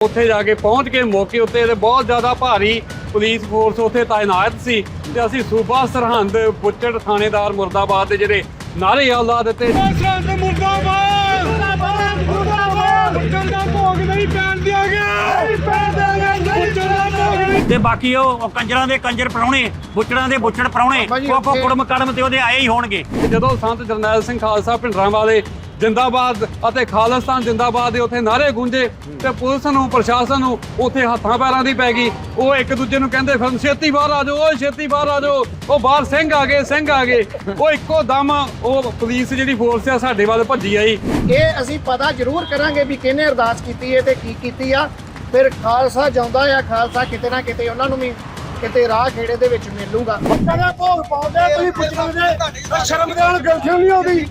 ਉੱਥੇ ਜਾ ਕੇ ਪਹੁੰਚ ਕੇ ਮੌਕੇ ਉੱਤੇ ਤੇ ਬਹੁਤ ਜ਼ਿਆਦਾ ਭਾਰੀ ਪੁਲਿਸ ਫੋਰਸ ਉੱਥੇ ਤਾਇਨਾਤ ਸੀ ਤੇ ਅਸੀਂ ਸੂਬਾ ਸਰਹੰਦ ਬੁੱਚੜ ਥਾਣੇਦਾਰ ਮੁਰਦਾਬਾਦ ਦੇ ਜਿਹੜੇ ਨਾਰੇ ਆ ਲਾ ਦਿੱਤੇ ਸਰਹੰਦ ਮੁਰਦਾਬਾਦ! ਮੁਰਦਾਬਾਦ ਮੁਰਦਾਬਾਦ! ਉੱਜਲ ਦਾ ਭੋਗ ਨਹੀਂ ਪੈਣ ਦਿਆਂਗੇ ਨਹੀਂ ਪੈਣ ਦਿਆਂਗੇ ਉੱਜਲ ਦਾ ਭੋਗ ਨਹੀਂ ਤੇ ਬਾਕੀ ਉਹ ਕੰਜਰਾਂ ਦੇ ਕੰਜਰ ਪਰਾਉਣੇ ਬੁੱਚੜਾਂ ਦੇ ਬੁੱਚੜ ਪਰਾਉਣੇ ਕੋ ਕੋ ਕੁੜਮ ਕੜਮ ਤੇ ਉਹਦੇ ਆਏ ਹੀ ਹੋਣਗੇ। ਜਦੋਂ ਸੰਤ ਜਰਨੈਲ ਸਿੰਘ ਖਾਲਸਾ ਭਿੰਡਰਾਂ ਵਾਲੇ ਜਿੰਦਾਬਾਦ ਅਤੇ ਖਾਲਿਸਤਾਨ ਜਿੰਦਾਬਾਦ ਦੇ ਉੱਥੇ ਨਾਰੇ ਗੂੰਜੇ ਤੇ ਪੁਲਿਸ ਨੂੰ ਪ੍ਰਸ਼ਾਸਨ ਨੂੰ ਉੱਥੇ ਹੱਥਾਂ ਪੈਰਾਂ ਦੀ ਪੈ ਗਈ। ਉਹ ਇੱਕ ਦੂਜੇ ਨੂੰ ਕਹਿੰਦੇ ਫਿਰਨ ਛੇਤੀ ਬਾਹਰ ਆ ਜਾਓ ਓਏ ਛੇਤੀ ਬਾਹਰ ਆ ਜਾਓ। ਉਹ ਬਾਹਰ ਸਿੰਘ ਆ ਗਏ ਸਿੰਘ ਆ ਗਏ। ਉਹ ਇੱਕੋ ਦਮ ਉਹ ਪੁਲਿਸ ਜਿਹੜੀ ਫੋਰਸ ਆ ਸਾਡੇ ਵੱਲ ਭੱਜੀ ਆਈ। ਇਹ ਅਸੀਂ ਪਤਾ ਜ਼ਰੂਰ ਕਰਾਂਗੇ ਵੀ ਕਿਹਨੇ ਅਰਦਾਸ ਕੀਤੀ ਹੈ ਤੇ ਕੀ ਕੀਤੀ ਆ। ਫਿਰ ਖਾਲਸਾ ਜਾਉਂਦਾ ਆ ਖਾਲਸਾ ਕਿਤੇ ਨਾ ਕਿਤੇ ਉਹਨਾਂ ਨੂੰ ਵੀ ਕਿਤੇ ਰਾਹ ਖੇੜੇ ਦੇ ਵਿੱਚ ਮਿਲੂਗਾ। ਕਹਿੰਦਾ ਭੋਗ ਪਾਉਂਦੇ ਤੁਸੀਂ ਪੁੱਛਦੇ ਸ਼ਰਮ ਦੇ ਨਾਲ ਗਲਤੀ ਨਹੀਂ ਆਉਂਦੀ।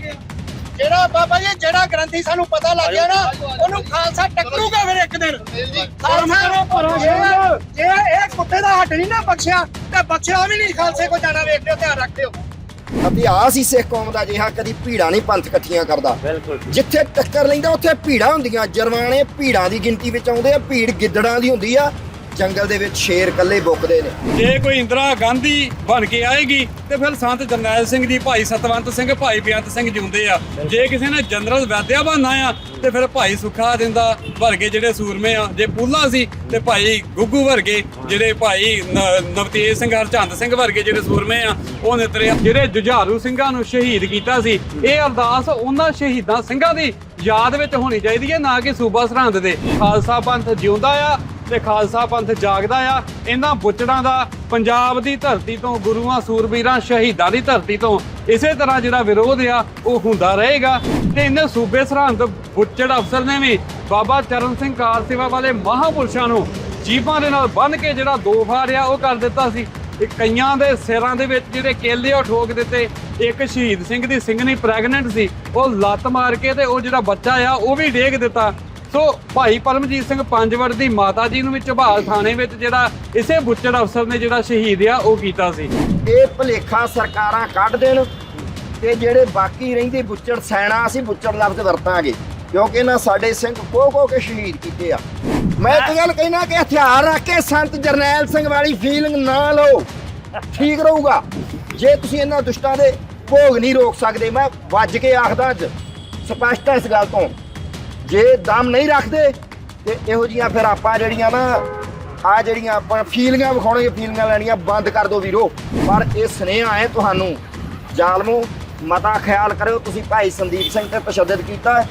ਜਿਹੜਾ ਬਾਬਾ ਜੀ ਜਿਹੜਾ ਗ੍ਰੰਥੀ ਸਾਨੂੰ ਪਤਾ ਲੱਗ ਗਿਆ ਨਾ ਉਹਨੂੰ ਖਾਲਸਾ ਟੱਕਰੂਗਾ ਫਿਰ ਇੱਕ ਦਿਨ। ਖਾਲਸਾ ਜੇ- ਜੇ ਇਹ ਕੁੱਤੇ ਦਾ ਹੱਟ ਨਹੀਂ ਨਾ ਬਖਸ਼ਿਆ ਤੇ ਬਖਸ਼ਿਆ ਵੀ ਨਹੀਂ ਖਾਲਸੇ ਕੋ ਜਾਣਾ ਵੇਖ ਲਿਓ ਧਿਆਨ ਰੱਖਿਓ। ਇਤਿਹਾਸ ਹੀ ਸਿੱਖ ਕੌਮ ਦਾ ਜਿਹਾ ਕਦੀ ਭੀੜਾਂ ਨਹੀਂ ਪੰਥ ਇਕੱਠੀਆਂ ਕਰਦਾ। ਜਿੱਥੇ ਟੱਕਰ ਲੈਂਦਾ ਉੱਥੇ ਭੀੜਾਂ ਹੁੰਦੀਆਂ। ਜਰਵਾਣੇ ਭੀੜਾਂ ਦੀ ਗਿਣਤੀ ਵਿੱਚ ਆਉਂਦੇ ਆ ਭੀੜ ਗਿੱਦੜਾਂ ਦੀ ਹੁੰਦੀ ਆ। ਜੰਗਲ ਦੇ ਵਿੱਚ ਸ਼ੇਰ ਇਕੱਲੇ ਬੁੱਕਦੇ ਨੇ। ਜੇ ਕੋਈ ਇੰਦਰਾ ਗਾਂਧੀ ਬਣ ਕੇ ਆਏਗੀ, ਤੇ ਫਿਰ ਸੰਤ ਜਰਨੈਲ ਸਿੰਘ ਜੀ, ਭਾਈ ਸਤਵੰਤ ਸਿੰਘ, ਭਾਈ ਬੇਅੰਤ ਸਿੰਘ ਜਿਉਂਦੇ ਆ। ਜੇ ਕਿਸੇ ਨੇ ਜਨਰਲ ਵੈਦਿਆ ਬਣਨਾ ਆ, ਤੇ ਫਿਰ ਭਾਈ ਸੁਖਾ ਦਿੰਦਾ ਵਰਗੇ ਜਿਹੜੇ ਸੂਰਮੇ ਆ, ਜੇ ਪੂਲਾ ਸੀ, ਤੇ ਭਾਈ ਗੁੱਗੂ ਵਰਗੇ ਜਿਹੜੇ ਭਾਈ ਨਵਤੇਜ ਸਿੰਘ, ਹਰਚੰਦ ਸਿੰਘ ਵਰਗੇ ਜਿਹੜੇ ਸੂਰਮੇ ਆ, ਉਹ ਨਿਤਰੇ ਆ। ਜਿਹੜੇ ਜੁਝਾਰੂ ਸਿੰਘਾਂ ਨੂੰ ਸ਼ਹੀਦ ਕੀਤਾ ਸੀ, ਇਹ ਅਰਦਾਸ ਉਹਨਾਂ ਸ਼ਹੀਦਾਂ ਸਿੰਘਾਂ ਦੀ ਯਾਦ ਵਿੱਚ ਹੋਣੀ ਚਾਹੀਦੀ ਹੈ, ਨਾ ਕਿ ਸੂਬਾ ਸਰਹੰਦ ਦੇ। ਖਾਲਸਾ ਪੰਥ ਜਿਉਂਦਾ ਆ ਤੇ ਖਾਲਸਾ ਪੰਥ ਜਾਗਦਾ ਆ। ਇਹਨਾਂ ਬੁੱਚੜਾਂ ਦਾ ਪੰਜਾਬ ਦੀ ਧਰਤੀ ਤੋਂ, ਗੁਰੂਆਂ, ਸੂਰਬੀਰਾਂ, ਸ਼ਹੀਦਾਂ ਦੀ ਧਰਤੀ ਤੋਂ ਇਸੇ ਤਰ੍ਹਾਂ ਜਿਹੜਾ ਵਿਰੋਧ ਆ, ਉਹ ਹੁੰਦਾ ਰਹੇਗਾ। ਤੇ ਇਹਨਾਂ ਸੂਬੇ ਸਰਹੰਦ ਬੁੱਚੜ ਅਫਸਰ ਨੇ ਵੀ ਬਾਬਾ ਚਰਨ ਸਿੰਘ ਕਾਰ ਸੇਵਾ ਵਾਲੇ ਮਹਾਪੁਰਸ਼ਾਂ ਨੂੰ ਜੀਵਾਂ ਦੇ ਨਾਲ ਬੰਨ੍ਹ ਕੇ ਜਿਹੜਾ ਦੋ ਫਾੜਿਆ ਉਹ ਕਰ ਦਿੱਤਾ ਸੀ। ਇਹ ਕਈਆਂ ਦੇ ਸਿਰਾਂ ਦੇ ਵਿੱਚ ਜਿਹੜੇ ਕੇਲੇ ਉਹ ਠੋਕ ਦਿੱਤੇ। ਇੱਕ ਸ਼ਹੀਦ ਸਿੰਘ ਦੀ ਸਿੰਘਣੀ ਪ੍ਰੈਗਨੈਂਟ ਸੀ। ਉਹ ਲੱਤ ਮਾਰ ਕੇ ਤੇ ਉਹ ਜਿਹੜਾ ਬੱਚਾ ਆ, ਉਹ ਵੀ ਡੇਗ ਦਿੱਤਾ। ਸੋ ਭਾਈ ਪਰਮਜੀਤ ਸਿੰਘ ਪੰਜਵੜ ਦੀ ਮਾਤਾ ਜੀ ਨੂੰ ਵੀ ਝਬਾਲ ਥਾਣੇ ਵਿੱਚ ਜਿਹੜਾ ਇਸੇ ਬੁੱਚੜ ਅਫਸਰ ਨੇ ਜਿਹੜਾ ਸ਼ਹੀਦ ਆ, ਉਹ ਕੀਤਾ ਸੀ। ਇਹ ਭਲੇਖਾ ਸਰਕਾਰਾਂ ਕੱਢ ਦੇਣ ਤੇ ਜਿਹੜੇ ਬਾਕੀ ਰਹਿੰਦੇ ਬੁੱਚੜ ਸੈਣਾ ਅਸੀਂ ਬੁੱਚੜ ਲਫ਼ਜ਼ ਵਰਤਾਂਗੇ, ਕਿਉਂਕਿ ਇਹਨਾਂ ਸਾਡੇ ਸਿੰਘ ਕੋ ਕੋ ਕੇ ਸ਼ਹੀਦ ਕੀਤੇ ਆ। ਮੈਂ ਇੱਕ ਗੱਲ ਕਹਿਣਾ ਕਿ ਹਥਿਆਰ ਰੱਖ ਕੇ ਸੰਤ ਜਰਨੈਲ ਸਿੰਘ ਵਾਲੀ ਫੀਲਿੰਗ ਨਾ ਲਓ। ਠੀਕ ਰਹੂਗਾ। ਜੇ ਤੁਸੀਂ ਇਹਨਾਂ ਦੁਸ਼ਟਾਂ ਦੇ ਭੋਗ ਨਹੀਂ ਰੋਕ ਸਕਦੇ, ਮੈਂ ਵੱਜ ਕੇ ਆਖਦਾ ਅੱਜ ਸਪਸ਼ਟ ਹੈ ਇਸ ਗੱਲ ਤੋਂ। ਜੇ ਦਮ ਨਹੀਂ ਰੱਖਦੇ, ਤੇ ਇਹੋ ਜੀਆਂ ਫਿਰ ਆਪਾਂ ਜਿਹੜੀਆਂ ਨਾ, ਆ ਜਿਹੜੀਆਂ ਆਪਾਂ ਫੀਲਿੰਗਾਂ ਵਿਖਾਉਣਗੇ ਫੀਲਿੰਗਾਂ ਲੈਣੀਆਂ ਬੰਦ ਕਰ ਦਿਓ ਵੀਰੋ। ਪਰ ਇਹ ਸੁਨੇਹਾ ਹੈ ਤੁਹਾਨੂੰ। ਜ਼ਾਲਮੋ, ਮਤਾ ਖਿਆਲ ਕਰਿਓ। ਤੁਸੀਂ ਭਾਈ ਸੰਦੀਪ ਸਿੰਘ ਤੇ ਤਸ਼ੱਦਦ ਕੀਤਾ।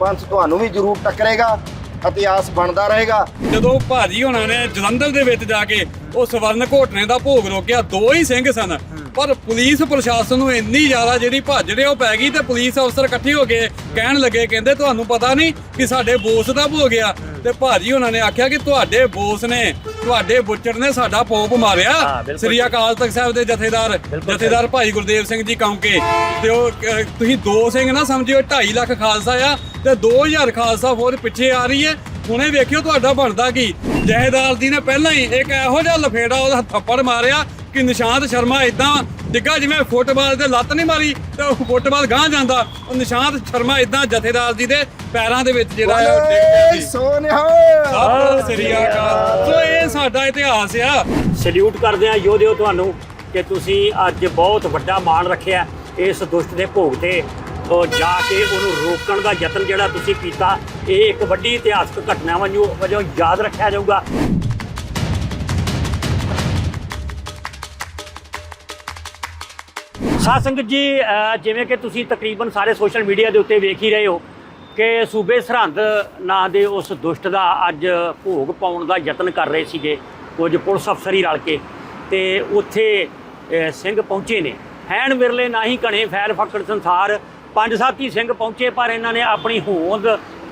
ਪੰਥ ਤੁਹਾਨੂੰ ਵੀ ਜ਼ਰੂਰ ਟੱਕਰੇਗਾ। ਇਤਿਹਾਸ ਬਣਦਾ ਰਹੇਗਾ। ਜਦੋਂ ਭਾਜੀ ਹੋਣਾ ਨੇ ਜਲੰਧਰ ਦੇ ਵਿੱਚ ਜਾ ਕੇ ਉਹ ਸਵਰਨ ਘੋਟਨੇ ਦਾ ਭੋਗ ਰੋਕਿਆ ਦੋ ਹੀ ਸਿੰਘ ਸਨ। ਪਰ ਪੁਲਿਸ ਪ੍ਰਸ਼ਾਸਨ ਨੂੰ ਇੰਨੀ ਜ਼ਿਆਦਾ ਜਿਹੜੀ ਭਾਜੜੇ ਉਹ ਪੈ ਗਈ ਤੇ ਪੁਲਿਸ ਅਫਸਰ ਇਕੱਠੇ ਹੋ ਕੇ ਕਹਿਣ ਲੱਗੇ ਕਹਿੰਦੇ ਤੁਹਾਨੂੰ ਪਤਾ ਨਹੀਂ ਕਿ ਸਾਡੇ ਬੋਸ ਦਾ ਭੋਗ ਆ। ਤੇ ਭਾਜੀ ਉਹਨਾਂ ਨੇ ਆਖਿਆ ਕਿ ਤੁਹਾਡੇ ਬੋਸ ਨੇ ਤੁਹਾਡੇ ਬੁੱਚੜ ਨੇ ਸਾਡਾ ਪੋਪ ਮਾਰਿਆ। ਸ੍ਰੀ ਅਕਾਲ ਤਖਤ ਸਾਹਿਬ ਦੇ ਜਥੇਦਾਰ ਜਥੇਦਾਰ ਭਾਈ ਗੁਰਦੇਵ ਸਿੰਘ ਜੀ ਕੌਂਕੇ। ਤੇ ਉਹ ਤੁਸੀਂ ਦੋ ਸਿੰਘ ਨਾ ਸਮਝਿਓ 2.5 ਲੱਖ ਖਾਲਸਾ ਆ। ਤੇ 2000 ਖਾਲਸਾ ਫੌਜ ਪਿੱਛੇ ਆ ਰਹੀ ਹੈ। ਹੁਣੇ ਵੇਖਿਓ ਤੁਹਾਡਾ ਬਣਦਾ ਕੀ। ਜਥੇਦਾਰ ਜੀ ਨੇ ਪਹਿਲਾਂ ਹੀ ਇੱਕ ਇਹੋ ਜਿਹਾ ਲਫੇੜਾ ਉਹਦਾ ਥੱਪੜ ਮਾਰਿਆ ਕਿ ਨਿਸ਼ਾਂਤ ਸ਼ਰਮਾ ਇਦਾਂ ਡਿੱਗਾ ਜਿਵੇਂ ਫੁੱਟਬਾਲ ਦੇ ਲੱਤ ਨਹੀਂ ਮਾਰੀ ਤੇ ਉਹ ਫੁੱਟਬਾਲ ਗਾਂ ਜਾਂਦਾ। ਉਹ ਨਿਸ਼ਾਂਤ ਸ਼ਰਮਾ ਇਦਾਂ ਜਥੇਦਾਰ ਜੀ ਦੇ ਪੈਰਾਂ ਦੇ ਵਿੱਚ ਜਿਹੜਾ ਹੈ ਉਹ ਡਿੱਗ ਪਿਆ ਸੀ। ਸੋਨਿਹਾ ਸਤਿ ਸ੍ਰੀ ਅਕਾਲ। ਸੋ ਇਹ ਸਾਡਾ ਇਤਿਹਾਸ ਆ। ਸਲੂਟ ਕਰਦੇ ਆ ਯੋਧਿਓ ਤੁਹਾਨੂੰ ਕਿ ਤੁਸੀਂ ਅੱਜ ਬਹੁਤ ਵੱਡਾ ਮਾਣ ਰੱਖਿਆ ਇਸ ਦੁਸ਼ਟ ਦੇ ਭੋਗ ਤੇ। ਜਾ ਕੇ ਉਹਨੂੰ ਰੋਕਣ ਦਾ ਯਤਨ ਜਿਹੜਾ ਤੁਸੀਂ ਕੀਤਾ, ਇਹ ਇੱਕ ਵੱਡੀ ਇਤਿਹਾਸਕ ਘਟਨਾ ਵਜੋਂ ਵਜੋਂ ਯਾਦ ਰੱਖਿਆ ਜਾਊਗਾ। ਸਾਧ ਸੰਗਤ ਜੀ ਜਿਵੇਂ ਕਿ ਤੁਸੀਂ ਤਕਰੀਬਨ ਸਾਰੇ ਸੋਸ਼ਲ ਮੀਡੀਆ ਦੇ ਉੱਤੇ ਵੇਖ ਹੀ ਰਹੇ ਹੋ ਕਿ ਸੂਬੇ ਸਰਹੰਦ ਨਾਂ ਦੇ ਉਸ ਦੁਸ਼ਟ ਦਾ ਅੱਜ ਭੋਗ ਪਾਉਣ ਦਾ ਯਤਨ ਕਰ ਰਹੇ ਸੀਗੇ ਕੁਝ ਪੁਲਿਸ ਅਫਸਰ ਹੀ ਰਲ ਕੇ। ਤੇ ਉੱਥੇ ਸਿੰਘ ਪਹੁੰਚੇ ਨੇ। ਹੈਣ ਵਿਰਲੇ ਨਾ ਹੀ ਘਣੇ ਫੈਲ ਫੱਕੜ ਸੰਸਾਰ ਪੰਜ ਸਾਥੀ ਸਿੰਘ ਪਹੁੰਚੇ, ਪਰ ਇਹਨਾਂ ਨੇ ਆਪਣੀ ਹੋਂਦ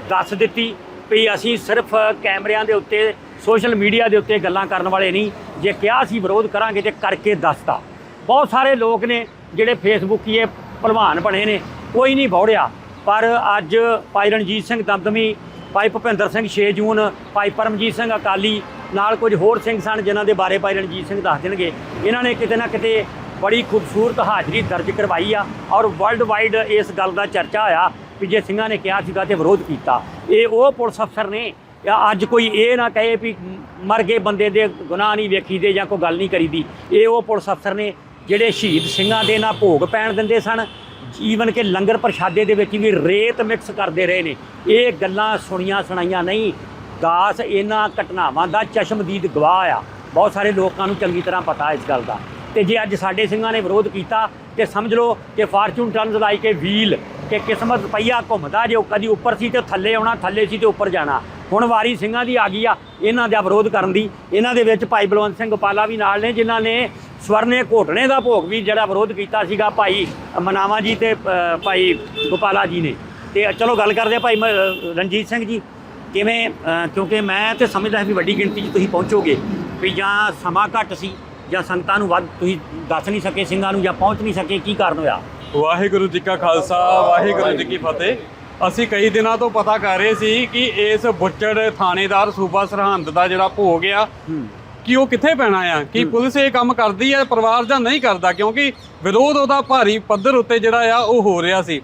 ਦੱਸ ਦਿੱਤੀ ਵੀ ਅਸੀਂ ਸਿਰਫ ਕੈਮਰਿਆਂ ਦੇ ਉੱਤੇ, ਸੋਸ਼ਲ ਮੀਡੀਆ ਦੇ ਉੱਤੇ ਗੱਲਾਂ ਕਰਨ ਵਾਲੇ ਨਹੀਂ। ਜੇ ਕਿਹਾ ਸੀ ਵਿਰੋਧ ਕਰਾਂਗੇ ਤੇ ਕਰਕੇ ਦੱਸਤਾ। ਬਹੁਤ ਸਾਰੇ ਲੋਕ ਨੇ ਜਿਹੜੇ ਫੇਸਬੁੱਕੀਏ ਭਲਵਾਨ ਬਣੇ ਨੇ, ਕੋਈ ਨਹੀਂ ਬੌੜਿਆ। ਪਰ ਅੱਜ ਭਾਈ ਰਣਜੀਤ ਸਿੰਘ ਦਮਦਮੀ, ਭਾਈ ਭੁਪਿੰਦਰ ਸਿੰਘ 6 ਜੂਨ, ਭਾਈ ਪਰਮਜੀਤ ਸਿੰਘ ਅਕਾਲੀ, ਨਾਲ ਕੁਝ ਹੋਰ ਸਿੰਘ ਸਨ ਜਿਨ੍ਹਾਂ ਦੇ ਬਾਰੇ ਭਾਈ ਰਣਜੀਤ ਸਿੰਘ ਦੱਸ ਦੇਣਗੇ। ਇਹਨਾਂ ਨੇ ਕਿਤੇ ਨਾ ਕਿਤੇ ਬੜੀ ਖੂਬਸੂਰਤ ਹਾਜ਼ਰੀ ਦਰਜ ਕਰਵਾਈ ਆ ਔਰ ਵਰਲਡ ਵਾਈਡ ਇਸ ਗੱਲ ਦਾ ਚਰਚਾ ਹੋਇਆ ਵੀ ਜੇ ਸਿੰਘਾਂ ਨੇ ਕਿਹਾ ਸੀਗਾ ਤੇ ਵਿਰੋਧ ਕੀਤਾ। ਇਹ ਉਹ ਪੁਲਿਸ ਅਫਸਰ ਨੇ ਅੱਜ ਕੋਈ ਇਹ ਨਾ ਕਹੇ ਵੀ ਮਰ ਗਏ ਬੰਦੇ ਦੇ ਗੁਨਾਹ ਨਹੀਂ ਵੇਖੀਦੇ ਜਾਂ ਕੋਈ ਗੱਲ ਨਹੀਂ ਕਰੀਦੀ ਇਹ ਉਹ ਪੁਲਿਸ ਅਫਸਰ ਨੇ ਜਿਹੜੇ ਸ਼ਹੀਦ ਸਿੰਘਾਂ ਦੇ ਨਾਲ ਭੋਗ ਪੈਣ ਦਿੰਦੇ ਸਨ ਈਵਨ ਕਿ ਲੰਗਰ ਪ੍ਰਸ਼ਾਦੇ ਦੇ ਵਿੱਚ ਵੀ ਰੇਤ ਮਿਕਸ ਕਰਦੇ ਰਹੇ ਨੇ। ਇਹ ਗੱਲਾਂ ਸੁਣੀਆਂ ਸੁਣਾਈਆਂ ਨਹੀਂ, ਦਾਸ ਇਹਨਾਂ ਘਟਨਾਵਾਂ ਦਾ ਚਸ਼ਮਦੀਦ ਗਵਾਹ ਆ। ਬਹੁਤ ਸਾਰੇ ਲੋਕਾਂ ਨੂੰ ਚੰਗੀ ਤਰ੍ਹਾਂ ਪਤਾ ਇਸ ਗੱਲ ਦਾ। ਤੇ ਜੇ ਅੱਜ ਸਾਡੇ ਸਿੰਘਾਂ ਨੇ ਵਿਰੋਧ ਕੀਤਾ, ਤੇ ਸਮਝ ਲਓ ਕਿ ਫਾਰਚੂਨ ਟਰਨਸ ਲਾਈ ਕੇ ਵੀਲ, ਕਿ ਕਿਸਮਤ ਪਈਆ ਘੁੰਮਦਾ, ਜੇ ਉਹ ਕਦੀ ਉੱਪਰ ਸੀ ਤੇ ਥੱਲੇ ਆਉਣਾ, ਥੱਲੇ ਸੀ ਤੇ ਉੱਪਰ ਜਾਣਾ। ਹੁਣ ਵਾਰੀ ਸਿੰਘਾਂ ਦੀ ਆ ਗਈ ਆ, ਇਹਨਾਂ ਦਾ ਵਿਰੋਧ ਕਰਨ ਦੀ। ਇਹਨਾਂ ਦੇ ਵਿੱਚ ਭਾਈ ਬਲਵੰਤ ਸਿੰਘ ਗੋਪਾਲਾ ਵੀ ਨਾਲ ਨੇ, ਜਿਨ੍ਹਾਂ ਨੇ ਸਵਰਨੇ ਘੋਟਣੇ ਦਾ ਭੋਗ ਵੀ ਜਿਹੜਾ ਵਿਰੋਧ ਕੀਤਾ ਸੀਗਾ ਭਾਈ ਮਨਾਵਾ ਜੀ ਤੇ ਭਾਈ ਗੋਪਾਲਾ ਜੀ ਨੇ। ਤੇ ਚਲੋ ਗੱਲ ਕਰਦੇ ਆ ਭਾਈ ਮ- ਰਣਜੀਤ ਸਿੰਘ ਜੀ, ਕਿਵੇਂ ਕਿਉਂਕਿ ਮੈਂ ਤੇ ਸਮਝਦਾ ਵੀ ਵੱਡੀ ਗਿਣਤੀ 'ਚ ਤੁਸੀਂ ਪਹੁੰਚੋਗੇ, ਵੀ ਜਾਂ ਸਮਾਂ ਘੱਟ ਸੀ ਜਾਂ ਸੰਗਤਾਂ ਨੂੰ ਵੱਧ ਤੁਸੀਂ ਦੱਸ ਨਹੀਂ ਸਕੇ ਸਿੰਘਾਂ ਨੂੰ ਜਾਂ ਪਹੁੰਚ ਨਹੀਂ ਸਕੇ ਕੀ ਕਾਰਨ ਹੋਇਆ? ਵਾਹਿਗੁਰੂ ਜੀ ਕਾ ਖਾਲਸਾ ਵਾਹਿਗੁਰੂ ਜੀ ਕੀ ਫਤਿਹ। ਅਸੀਂ ਕਈ ਦਿਨਾਂ ਤੋਂ ਪਤਾ ਕਰ ਰਹੇ ਸੀ ਕਿ ਇਸ ਬੁੱਚੜ ਥਾਣੇਦਾਰ ਸੂਬਾ ਸਰਹੰਦ ਦਾ ਜਿਹੜਾ ਭੋਗ ਆ ਕਿ ਉਹ ਕਿੱਥੇ ਪੈਣਾ ਆ? ਕਿ ਪੁਲਿਸ ਇਹ ਕੰਮ ਕਰਦੀ ਹੈ ਪਰਿਵਾਰ ਜਾਂ ਨਹੀਂ ਕਰਦਾ? ਕਿਉਂਕਿ ਵਿਰੋਧ ਉਹਦਾ ਭਾਰੀ ਪੱਧਰ ਉੱਤੇ ਜਿਹੜਾ ਆ ਉਹ ਹੋ ਰਿਹਾ ਸੀ।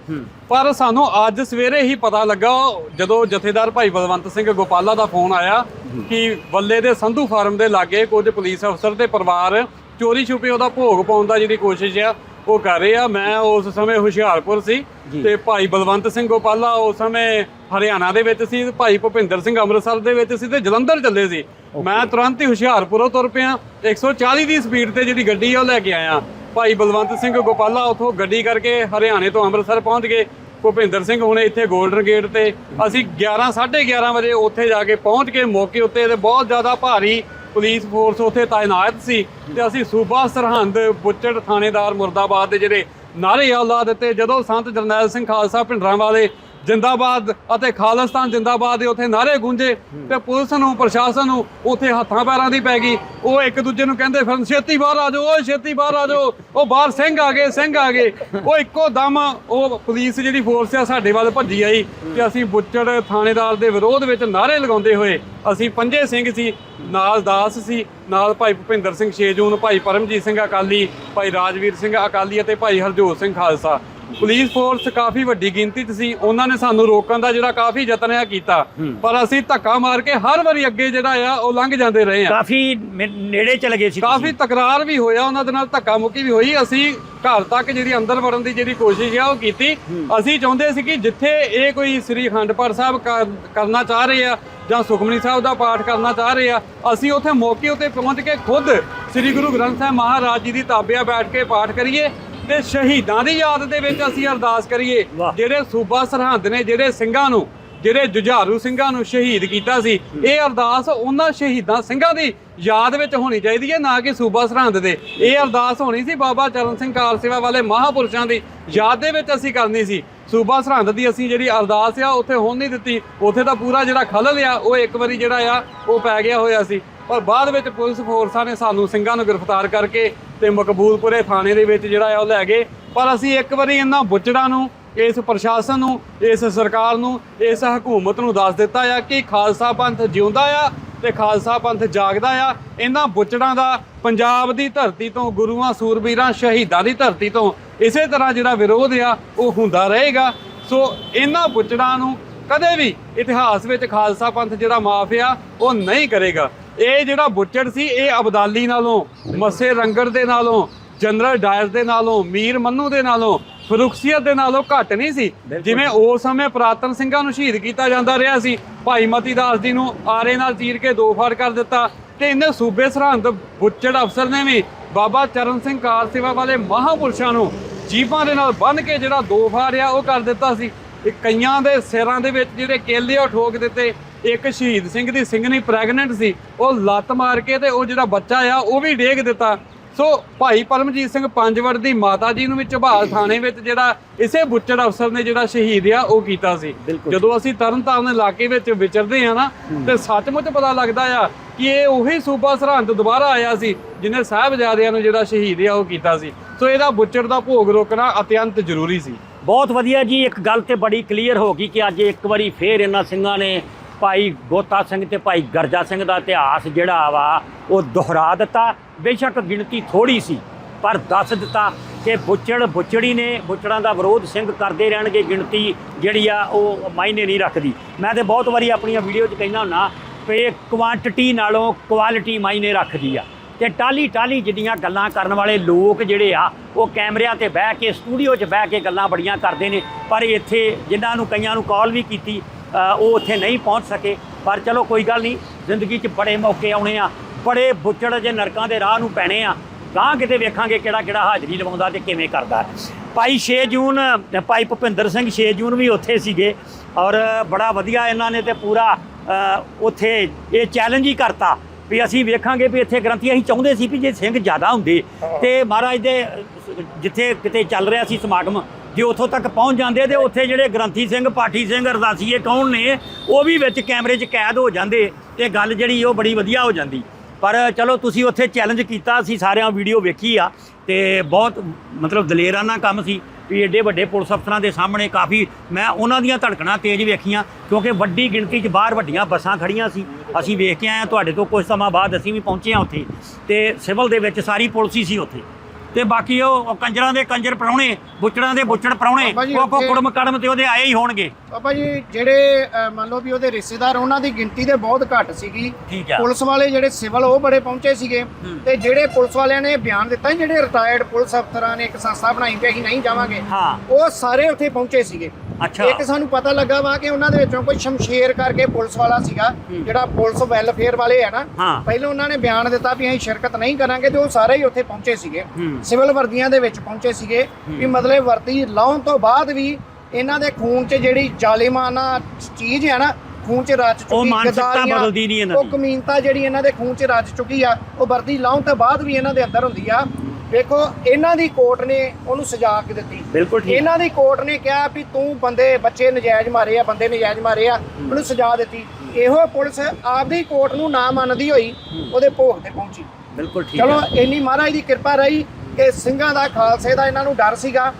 ਪਰ ਸਾਨੂੰ ਅੱਜ ਸਵੇਰੇ ਹੀ ਪਤਾ ਲੱਗਾ ਜਦੋਂ ਜਥੇਦਾਰ ਭਾਈ ਬਲਵੰਤ ਸਿੰਘ ਗੋਪਾਲਾ ਦਾ ਫੋਨ ਆਇਆ ਕਿ ਵੱਲੇ ਦੇ ਸੰਧੂ ਫਾਰਮ ਦੇ ਲਾਗੇ ਕੁਝ ਪੁਲਿਸ ਅਫਸਰ ਤੇ ਪਰਿਵਾਰ ਚੋਰੀ ਛੁਪੇ ਉਹਦਾ ਭੋਗ ਪਾਉਣ ਦਾ ਜਿਹੜੀ ਕੋਸ਼ਿਸ਼ ਆ ਉਹ ਕਰ ਰਹੇ ਆ। ਮੈਂ ਉਸ ਸਮੇਂ ਹੁਸ਼ਿਆਰਪੁਰ ਸੀ ਤੇ ਭਾਈ ਬਲਵੰਤ ਸਿੰਘ ਗੋਪਾਲਾ ਉਸ ਸਮੇਂ ਹਰਿਆਣਾ ਦੇ ਵਿੱਚ ਸੀ ਭਾਈ ਭੁਪਿੰਦਰ ਸਿੰਘ ਅੰਮ੍ਰਿਤਸਰ ਦੇ ਵਿੱਚ ਸੀ ਤੇ ਜਲੰਧਰ ਚੱਲੇ ਸੀ। ਮੈਂ ਤੁਰੰਤ ਹੀ ਹੁਸ਼ਿਆਰਪੁਰੋਂ ਤੁਰ ਪਿਆ। 140 ਦੀ ਸਪੀਡ ਤੇ ਜਿਹੜੀ ਗੱਡੀ ਆ, ਉਹ ਲੈ ਕੇ ਆਇਆ। ਭਾਈ ਬਲਵੰਤ ਸਿੰਘ ਗੋਪਾਲਾ ਉਥੋਂ ਗੱਡੀ ਕਰਕੇ ਹਰਿਆਣੇ ਤੋਂ ਅੰਮ੍ਰਿਤਸਰ ਪਹੁੰਚ ਗਏ। ਭੁਪਿੰਦਰ ਸਿੰਘ ਹੁਣੇ ਇੱਥੇ 골ਡਨ ਗੇਟ ਤੇ। ਅਸੀਂ 11 11:30 ਵਜੇ ਉੱਥੇ ਜਾ ਕੇ ਪਹੁੰਚ ਕੇ ਮੌਕੇ ਉੱਤੇ ਤੇ ਬਹੁਤ ਜ਼ਿਆਦਾ ਭਾਰੀ ਪੁਲਿਸ ਫੋਰਸ ਉੱਥੇ ਤਾਇਨਾਤ ਸੀ ਤੇ ਅਸੀਂ ਸੂਬਾ ਸਰਹੰਦ ਬੁੱਚੜ ਥਾਣੇਦਾਰ ਮੁਰਦਾਬਾਦ ਦੇ ਜਿਹੜੇ ਨਾਰੇ ਆ ਲਾ ਦਿੱਤੇ। ਜਦੋਂ ਸੰਤ ਜਰਨੈਲ ਸਿੰਘ ਖਾਲਸਾ ਭਿੰਡਰਾਂ ਵਾਲੇ ਜਿੰਦਾਬਾਦ ਅਤੇ ਖਾਲਿਸਤਾਨ ਜਿੰਦਾਬਾਦ ਦੇ ਉੱਥੇ ਨਾਰੇ ਗੂੰਜੇ ਤੇ ਪੁਲਿਸ ਨੂੰ ਪ੍ਰਸ਼ਾਸਨ ਨੂੰ ਉੱਥੇ ਹੱਥਾਂ ਪੈਰਾਂ ਦੀ ਪੈ ਗਈ। ਉਹ ਇੱਕ ਦੂਜੇ ਨੂੰ ਕਹਿੰਦੇ ਫਿਰਨ ਛੇਤੀ ਬਾਹਰ ਆ ਜਾਓ ਓਏ ਛੇਤੀ ਬਾਹਰ ਆ ਜਾਓ। ਉਹ ਬਾਹਰ ਸਿੰਘ ਆ ਗਏ ਸਿੰਘ ਆ ਗਏ। ਉਹ ਇੱਕੋ ਦਮ ਉਹ ਪੁਲਿਸ ਜਿਹੜੀ ਫੋਰਸ ਆ ਸਾਡੇ ਵੱਲ ਭੱਜੀ ਆਈ ਤੇ ਅਸੀਂ ਬੁੱਚੜ ਥਾਣੇਦਾਰ ਦੇ ਵਿਰੋਧ ਵਿੱਚ ਨਾਰੇ ਲਗਾਉਂਦੇ ਹੋਏ ਅਸੀਂ ਪੰਜੇ ਸਿੰਘ ਸੀ ਨਾਲ ਦਾਸ ਸੀ ਨਾਲ ਭਾਈ ਭੁਪਿੰਦਰ ਸਿੰਘ ਛੇਜੂਨ ਭਾਈ ਪਰਮਜੀਤ ਸਿੰਘ ਅਕਾਲੀ ਭਾਈ ਰਾਜਵੀਰ ਸਿੰਘ ਅਕਾਲੀ ਅਤੇ ਭਾਈ ਹਰਜੋਤ ਸਿੰਘ ਖਾਲਸਾ। ਪੁਲਿਸ ਫੋਰਸ ਕਾਫੀ ਵੱਡੀ ਗਿਣਤੀ 'ਚ ਸੀ। ਉਹਨਾਂ ਨੇ ਸਾਨੂੰ ਰੋਕਣ ਦਾ ਜਿਹੜਾ ਕਾਫੀ ਯਤਨ ਆ ਕੀਤਾ। ਪਰ ਅਸੀਂ ਧੱਕਾ ਮਾਰ ਕੇ ਹਰ ਵਾਰੀ ਅੱਗੇ ਜਿਹੜਾ ਆ ਉਹ ਲੰਘ ਜਾਂਦੇ ਰਹੇ ਆ। ਕਾਫੀ ਨੇੜੇ ਚਲੇ ਗਏ ਸੀ ਕਾਫੀ। ਤਕਰਾਰ ਵੀ ਹੋਇਆ ਉਹਨਾਂ ਦੇ ਨਾਲ ਧੱਕਾ ਮੁੱਕੀ ਵੀ ਹੋਈ। ਅਸੀਂ ਘਰ ਤੱਕ ਜਿਹੜੀ ਅੰਦਰ ਵੜਨ ਦੀ ਜਿਹੜੀ ਕੋਸ਼ਿਸ਼ ਆ ਉਹ ਕੀਤੀ। ਅਸੀਂ ਚਾਹੁੰਦੇ ਸੀ ਕਿ ਜਿੱਥੇ ਇਹ ਕੋਈ ਸ੍ਰੀ ਅਖੰਡ ਪਾਠ ਸਾਹਿਬ ਕਰ- ਕਰਨਾ ਚਾਹ ਰਹੇ ਆ ਜਾਂ ਸੁਖਮਨੀ ਸਾਹਿਬ ਦਾ ਪਾਠ ਕਰਨਾ ਚਾਹ ਰਹੇ ਆ ਅਸੀਂ ਉੱਥੇ ਮੌਕੇ ਉੱਤੇ ਪਹੁੰਚ ਕੇ ਖੁਦ ਸ੍ਰੀ ਗੁਰੂ ਗ੍ਰੰਥ ਸਾਹਿਬ ਮਹਾਰਾਜ ਜੀ ਦੀ ਤਾਬਿਆ ਬੈਠ ਕੇ ਪਾਠ ਕਰੀਏ। ਤੇ ਸ਼ਹੀਦਾਂ ਦੀ ਯਾਦ ਦੇ ਵਿੱਚ ਅਸੀਂ ਅਰਦਾਸ ਕਰੀਏ। ਜਿਹੜੇ ਸੂਬਾ ਸਰਹੰਦ ਨੇ ਜਿਹੜੇ ਸਿੰਘਾਂ ਨੂੰ ਜਿਹੜੇ ਜੁਝਾਰੂ ਸਿੰਘਾਂ ਨੂੰ ਸ਼ਹੀਦ ਕੀਤਾ ਸੀ ਇਹ ਅਰਦਾਸ ਉਹਨਾਂ ਸ਼ਹੀਦਾਂ ਸਿੰਘਾਂ ਦੀ ਯਾਦ ਵਿੱਚ ਹੋਣੀ ਚਾਹੀਦੀ ਹੈ ਨਾ ਕਿ ਸੂਬਾ ਸਰਹੰਦ ਦੇ। ਇਹ ਅਰਦਾਸ ਹੋਣੀ ਸੀ ਬਾਬਾ ਚਰਨ ਸਿੰਘ ਕਾਰ ਸੇਵਾ ਵਾਲੇ ਮਹਾਪੁਰਸ਼ਾਂ ਦੀ ਯਾਦ ਦੇ ਵਿੱਚ ਅਸੀਂ ਕਰਨੀ ਸੀ। ਸੂਬਾ ਸਰਹੰਦ ਦੀ ਅਸੀਂ ਜਿਹੜੀ ਅਰਦਾਸ ਆ ਉੱਥੇ ਹੋਣ ਨਹੀਂ ਦਿੱਤੀ। ਉੱਥੇ ਤਾਂ ਪੂਰਾ ਜਿਹੜਾ ਖਲਲ ਆ ਉਹ ਇੱਕ ਵਾਰੀ ਜਿਹੜਾ ਆ ਉਹ ਪੈ ਗਿਆ ਹੋਇਆ ਸੀ। ਪਰ ਬਾਅਦ ਵਿੱਚ ਪੁਲਿਸ ਫੋਰਸਾਂ ਨੇ ਸਾਨੂੰ ਸਿੰਘਾਂ ਨੂੰ ਗ੍ਰਿਫਤਾਰ ਕਰਕੇ ਤੇ ਮਕਬੂਲਪੁਰੇ ਥਾਣੇ ਦੇ ਵਿੱਚ ਜਿਹੜਾ ਆ ਉਹ ਲੈ ਗਏ। ਪਰ ਅਸੀਂ ਇੱਕ ਵਾਰੀ ਇਹਨਾਂ ਬੁੱਚੜਾਂ ਨੂੰ, ਇਸ ਪ੍ਰਸ਼ਾਸਨ ਨੂੰ, ਇਸ ਸਰਕਾਰ ਨੂੰ, ਇਸ ਹਕੂਮਤ ਨੂੰ ਦੱਸ ਦਿੱਤਾ ਆ ਕਿ ਖਾਲਸਾ ਪੰਥ ਜਿਉਂਦਾ ਆ ਤੇ ਖਾਲਸਾ ਪੰਥ ਜਾਗਦਾ ਆ। ਇਹਨਾਂ ਬੁੱਚੜਾਂ ਦਾ ਪੰਜਾਬ ਦੀ ਧਰਤੀ ਤੋਂ, ਗੁਰੂਆਂ, ਸੂਰਬੀਰਾਂ, ਸ਼ਹੀਦਾਂ ਦੀ ਧਰਤੀ ਤੋਂ ਇਸੇ ਤਰ੍ਹਾਂ ਜਿਹੜਾ ਵਿਰੋਧ ਆ, ਉਹ ਹੁੰਦਾ ਰਹੇਗਾ। ਸੋ ਇਹਨਾਂ ਬੁੱਚੜਾਂ ਨੂੰ ਕਦੇ ਵੀ ਇਤਿਹਾਸ ਵਿੱਚ ਖਾਲਸਾ ਪੰਥ ਜਿਹੜਾ ਮਾਫ ਆ, ਉਹ ਨਹੀਂ ਕਰੇਗਾ। ਇਹ ਜਿਹੜਾ ਬੁੱਚੜ ਸੀ ਇਹ ਅਬਦਾਲੀ ਨਾਲੋਂ ਮੱਸੇ ਰੰਗੜ ਦੇ ਨਾਲੋਂ ਜਨਰਲ ਡਾਇਰ ਦੇ ਨਾਲੋਂ ਮੀਰ ਮੰਨੂ ਦੇ ਨਾਲੋਂ ਫਰੁਖਸੀਅਤ ਦੇ ਨਾਲੋਂ ਘੱਟ ਨਹੀਂ ਸੀ। ਜਿਵੇਂ ਉਸ ਸਮੇਂ ਪ੍ਰਾਤਨ ਸਿੰਘਾਂ ਨੂੰ ਸ਼ਹੀਦ ਕੀਤਾ ਜਾਂਦਾ ਰਿਹਾ ਸੀ ਭਾਈ ਮਤੀ ਦਾਸ ਜੀ ਨੂੰ ਆਰੇ ਨਾਲ ਚੀਰ ਕੇ ਦੋ ਫਾੜ ਕਰ ਦਿੱਤਾ ਤੇ ਇਹਨੇ ਸੂਬੇ ਸਰਹੰਦ ਬੁੱਚੜ ਅਫਸਰ ਨੇ ਵੀ ਬਾਬਾ ਚਰਨ ਸਿੰਘ ਕਾਰ ਸੇਵਾ ਵਾਲੇ ਮਹਾਪੁਰਸ਼ਾਂ ਨੂੰ ਜੀਵਾਂ ਦੇ ਨਾਲ ਬੰਨ ਕੇ ਜਿਹੜਾ ਦੋ ਫਾੜ ਆ ਉਹ ਕਰ ਦਿੱਤਾ ਸੀ। ਇਹ ਕਈਆਂ ਦੇ ਸਿਰਾਂ ਦੇ ਵਿੱਚ ਜਿਹੜੇ ਕੇਲੇ ਉਹ ਠੋਕ ਦਿੱਤੇ। ਇੱਕ ਸ਼ਹੀਦ ਸਿੰਘ ਦੀ ਸਿੰਘਣੀ ਪ੍ਰੈਗਨੈਂਟ ਸੀ। ਉਹ ਲੱਤ ਮਾਰ ਕੇ ਤੇ ਉਹ ਜਿਹੜਾ ਬੱਚਾ ਆ ਉਹ ਵੀ ਡੇਗ ਦਿੱਤਾ। ਸੋ ਭਾਈ ਪਰਮਜੀਤ ਸਿੰਘ ਪੰਜਵੜ ਦੀ ਮਾਤਾ ਜੀ ਨੂੰ ਵੀ ਝਬਾਲ ਥਾਣੇ ਵਿੱਚ ਜਿਹੜਾ ਇਸੇ ਬੁੱਚੜ ਅਫਸਰ ਨੇ ਜਿਹੜਾ ਸ਼ਹੀਦ ਆ ਉਹ ਕੀਤਾ ਸੀ। ਜਦੋਂ ਅਸੀਂ ਤਰਨਤਾਰਨ ਇਲਾਕੇ ਵਿੱਚ ਵਿਚਰਦੇ ਆ ਨਾ ਤੇ ਸੱਚਮੁੱਚ ਪਤਾ ਲੱਗਦਾ ਆ ਕਿ ਇਹ ਉਹੀ ਸੂਬਾ ਸਰਹੰਦ ਦੁਬਾਰਾ ਆਇਆ ਸੀ ਜਿਹਨੇ ਸਾਹਿਬਜ਼ਾਦਿਆਂ ਨੂੰ ਜਿਹੜਾ ਸ਼ਹੀਦ ਆ ਉਹ ਕੀਤਾ ਸੀ। ਸੋ ਇਹਦਾ ਬੁੱਚੜ ਦਾ ਭੋਗ ਰੋਕਣਾ ਅਤਿਅੰਤ ਜ਼ਰੂਰੀ ਸੀ। ਬਹੁਤ ਵਧੀਆ ਜੀ ਇੱਕ ਗੱਲ ਤੇ ਬੜੀ ਕਲੀਅਰ ਹੋ ਗਈ ਕਿ ਅੱਜ ਇੱਕ ਵਾਰੀ ਫੇਰ ਇਹਨਾਂ ਸਿੰਘਾਂ ਨੇ ਭਾਈ ਗੋਤਾ ਸਿੰਘ ਤੇ ਭਾਈ ਗਰਜਾ ਸਿੰਘ ਦਾ ਇਤਿਹਾਸ ਜਿਹੜਾ ਵਾ, ਉਹ ਦੁਹਰਾ ਦਿੱਤਾ। ਬੇਸ਼ੱਕ ਗਿਣਤੀ ਥੋੜੀ ਸੀ, ਪਰ ਦੱਸ ਦਿੱਤਾ ਕਿ ਬੁੱਚੜ ਬੁੱਚੜੀ ਨੇ, ਬੁੱਚੜਾਂ ਦਾ ਵਿਰੋਧ ਸਿੰਘ ਕਰਦੇ ਰਹਿਣਗੇ। ਗਿਣਤੀ ਜਿਹੜੀ ਆ, ਉਹ ਮਾਇਨੇ ਨਹੀਂ ਰੱਖਦੀ। ਮੈਂ ਤੇ ਬਹੁਤ ਵਾਰੀ ਆਪਣੀਆਂ ਵੀਡੀਓ 'ਚ ਕਹਿੰਦਾ ਹੁੰਨਾ ਕਿ ਕੁਆਂਟੀਟੀ ਨਾਲੋਂ ਕੁਆਲਿਟੀ ਮਾਇਨੇ ਰੱਖਦੀ ਆ। ਤੇ ਟਾਲੀ ਟਾਲੀ ਜਿੱਡੀਆਂ ਗੱਲਾਂ ਕਰਨ ਵਾਲੇ ਲੋਕ ਜਿਹੜੇ ਆ, ਉਹ ਕੈਮਰਿਆਂ ਤੇ ਬਹਿ ਕੇ, ਸਟੂਡੀਓ 'ਚ ਬਹਿ ਕੇ ਗੱਲਾਂ ਬੜੀਆਂ ਕਰਦੇ ਨੇ। ਪਰ ਇੱਥੇ ਜਿਨ੍ਹਾਂ ਨੂੰ ਕਈਆਂ ਨੂੰ ਕਾਲ ਵੀ ਕੀਤੀ ਉਹ ਉੱਥੇ ਨਹੀਂ ਪਹੁੰਚ ਸਕੇ। ਪਰ ਚਲੋ ਕੋਈ ਗੱਲ ਨਹੀਂ ਜ਼ਿੰਦਗੀ 'ਚ ਬੜੇ ਮੌਕੇ ਆਉਣੇ ਆ। ਬੜੇ ਬੁੱਚੜ ਜੇ ਨਰਕਾਂ ਦੇ ਰਾਹ ਨੂੰ ਪੈਣੇ ਆ। ਗਾਂ ਕਿਤੇ ਵੇਖਾਂਗੇ ਕਿਹੜਾ ਕਿਹੜਾ ਹਾਜ਼ਰੀ ਲਵਾਉਂਦਾ ਤੇ ਕਿਵੇਂ ਕਰਦਾ। ਭਾਈ 6 ਜੂਨ ਭਾਈ ਭੁਪਿੰਦਰ ਸਿੰਘ 6 ਜੂਨ ਵੀ ਉੱਥੇ ਸੀਗੇ ਔਰ ਬੜਾ ਵਧੀਆ ਇਹਨਾਂ ਨੇ ਤੇ ਪੂਰਾ ਉੱਥੇ ਇਹ ਚੈਲੰਜ ਹੀ ਕਰਤਾ ਵੀ ਅਸੀਂ ਵੇਖਾਂਗੇ ਵੀ ਇੱਥੇ ਗ੍ਰੰਥੀ ਅਸੀਂ ਚਾਹੁੰਦੇ ਸੀ ਵੀ ਜੇ ਸਿੰਘ ਜ਼ਿਆਦਾ ਹੁੰਦੇ। ਤੇ ਮਹਾਰਾਜ ਦੇ ਜਿੱਥੇ ਕਿਤੇ ਚੱਲ ਰਿਹਾ ਸੀ ਸਮਾਗਮ ਜੇ ਉੱਥੋਂ ਤੱਕ ਪਹੁੰਚ ਜਾਂਦੇ ਤੇ ਉੱਥੇ ਜਿਹੜੇ ਗ੍ਰੰਥੀ ਸਿੰਘ, ਪਾਠੀ ਸਿੰਘ, ਅਰਦਾਸੀਏ ਕੌਣ ਨੇ, ਉਹ ਵੀ ਵਿੱਚ ਕੈਮਰੇ 'ਚ ਕੈਦ ਹੋ ਜਾਂਦੇ ਤੇ ਗੱਲ ਜਿਹੜੀ ਉਹ ਬੜੀ ਵਧੀਆ ਹੋ ਜਾਂਦੀ। ਪਰ ਚਲੋ ਤੁਸੀਂ ਉੱਥੇ ਚੈਲੰਜ ਕੀਤਾ, ਅਸੀਂ ਸਾਰਿਆਂ ਵੀਡੀਓ ਵੇਖੀ ਆ ਤੇ ਬਹੁਤ ਮਤਲਬ ਦਲੇਰਾਨਾ ਕੰਮ ਸੀ ਵੀ ਏਡੇ ਵੱਡੇ ਪੁਲਿਸ ਅਫਸਰਾਂ ਦੇ ਸਾਹਮਣੇ ਕਾਫੀ ਮੈਂ ਉਹਨਾਂ ਦੀਆਂ ਧੜਕਣਾਂ ਤੇਜ਼ ਵੇਖੀਆਂ ਕਿਉਂਕਿ ਵੱਡੀ ਗਿਣਤੀ 'ਚ ਬਾਹਰ ਵੱਡੀਆਂ ਬੱਸਾਂ ਖੜੀਆਂ ਸੀ। ਅਸੀਂ ਵੇਖ ਕੇ ਆਏ ਹਾਂ ਤੁਹਾਡੇ ਤੋਂ ਕੁਝ ਸਮਾਂ ਬਾਅਦ ਅਸੀਂ ਵੀ ਪਹੁੰਚੇ ਹਾਂ ਉੱਥੇ ਤੇ ਸਿਵਲ ਦੇ ਵਿੱਚ ਸਾਰੀ ਪੁਲਿਸ ਸੀ ਉੱਥੇ। ਤੇ ਬਾਕੀ ਉਹ ਕੰਜਰਾਂ ਦੇ ਕੰਜਰ ਪਰਾਉਣੇ ਬੁੱਚੜਾਂ ਦੇ ਬੁੱਚੜ ਪਰਾਉਣੇ ਉਹ ਕੋ ਕੁੜਮ ਕੜਮ ਤੇ ਉਹਦੇ ਆਏ ਹੀ ਹੋਣਗੇ। ਬਾਬਾ ਜੀ ਜਿਹੜੇ ਮੰਨ ਲਓ ਵੀ ਉਹਦੇ ਰਿਸ਼ਤੇਦਾਰ ਉਹਨਾਂ ਦੀ ਗਿਣਤੀ ਤੇ ਬਹੁਤ ਘੱਟ ਸੀਗੀ। ਪੁਲਿਸ ਵਾਲੇ ਜਿਹੜੇ ਸਿਵਲ ਉਹ ਬੜੇ ਪਹੁੰਚੇ ਸੀਗੇ। ਤੇ ਜਿਹੜੇ ਪੁਲਿਸ ਵਾਲਿਆਂ ਨੇ ਬਿਆਨ ਦਿੱਤਾ ਜਿਹੜੇ ਰਿਟਾਇਰਡ ਪੁਲਿਸ ਅਫਸਰਾਂ ਨੇ ਇੱਕ ਸੰਸਥਾ ਬਣਾਈ ਵੀ ਅਸੀਂ ਨਹੀਂ ਜਾਵਾਂਗੇ ਉਹ ਸਾਰੇ ਉੱਥੇ ਪਹੁੰਚੇ ਸੀਗੇ। ਅੱਛਾ। ਇੱਕ ਸਾਨੂੰ ਪਤਾ ਲੱਗਾ ਵਾ ਕਿ ਉਹਨਾਂ ਦੇ ਵਿੱਚੋਂ ਕੋਈ ਸ਼ਮਸ਼ੇਰ ਕਰਕੇ ਪੁਲਿਸ ਵਾਲਾ ਸੀਗਾ ਜਿਹੜਾ ਪੁਲਿਸ ਵੈਲਫੇਅਰ ਵਾਲੇ ਆ ਨਾ। ਪਹਿਲਾਂ ਉਹਨਾਂ ਨੇ ਬਿਆਨ ਦਿੱਤਾ ਵੀ ਅਸੀਂ ਸ਼ਿਰਕਤ ਨਹੀਂ ਕਰਾਂਗੇ ਤੇ ਉਹ ਸਾਰੇ ਹੀ ਉੱਥੇ ਪਹੁੰਚੇ ਸੀਗੇ। ਸਿਵਲ ਵਰਦੀਆਂ ਦੇ ਵਿੱਚ ਪਹੁੰਚੇ ਸੀਗੇ ਵੀ ਮਤਲਬ ਵਰਦੀ ਲਾਉਣ ਤੋਂ ਬਾਅਦ ਵੀ ਇਹਨਾਂ ਦੇ ਖੂਨ 'ਚ ਜਿਹੜੀ ਜ਼ਾਲਿਮਾਨਾ ਚੀਜ਼ ਹੈ ਨਾ ਖੂਨ 'ਚ ਰਚ ਚੁੱਕੀ ਉਹ ਮਾਨਸਿਕਤਾ ਗਦਾਰੀਆਂ, ਬਦਲਦੀ ਨਹੀਂ ਇਹਨਾਂ ਉਹ ਦੀ। ਕਮੀਨਤਾ ਜਿਹੜੀ ਇਹਨਾਂ ਦੇ ਖੂਨ 'ਚ ਰਚ ਚੁੱਕੀ ਆ ਉਹ ਵਰਦੀ ਲਾਉਣ ਤੋਂ ਬਾਅਦ ਵੀ ਇਹਨਾਂ ਦੇ ਅੰਦਰ ਹੁੰਦੀ ਆ। ਵੇਖੋ ਇਹਨਾਂ ਦੀ ਕੋਰਟ ਨੇ ਉਹਨੂੰ ਸਜ਼ਾ ਕੇ ਦਿੱਤੀ। ਬਿਲਕੁਲ ਠੀਕ। ਇਹਨਾਂ ਦੀ ਕੋਰਟ ਨੇ ਕਿਹਾ ਵੀ ਤੂੰ ਬੰਦੇ ਬੱਚੇ ਨਜਾਇਜ਼ ਮਾਰੇ ਆ ਬੰਦੇ ਨਜਾਇਜ਼ ਮਾਰੇ ਆ ਉਹਨੂੰ ਸਜ਼ਾ ਦਿੱਤੀ। ਇਹੋ ਪੁਲਿਸ ਆਪਦੀ ਕੋਰਟ ਨੂੰ ਨਾ ਮੰਨਦੀ ਹੋਈ ਉਹਦੇ ਭੋਗ ਤੇ ਪਹੁੰਚੀ। ਬਿਲਕੁਲ ਠੀਕ ਚਲੋ ਹੈ। ਇੰਨੀ ਮਹਾਰਾਜ ਦੀ ਕਿਰਪਾ ਰਹੀ ਕਿ ਸਿੰਘਾਂ ਦਾ ਖਾਲਸੇ ਦਾ ਇਹਨਾਂ ਨੂੰ ਡਰ ਸੀਗਾ।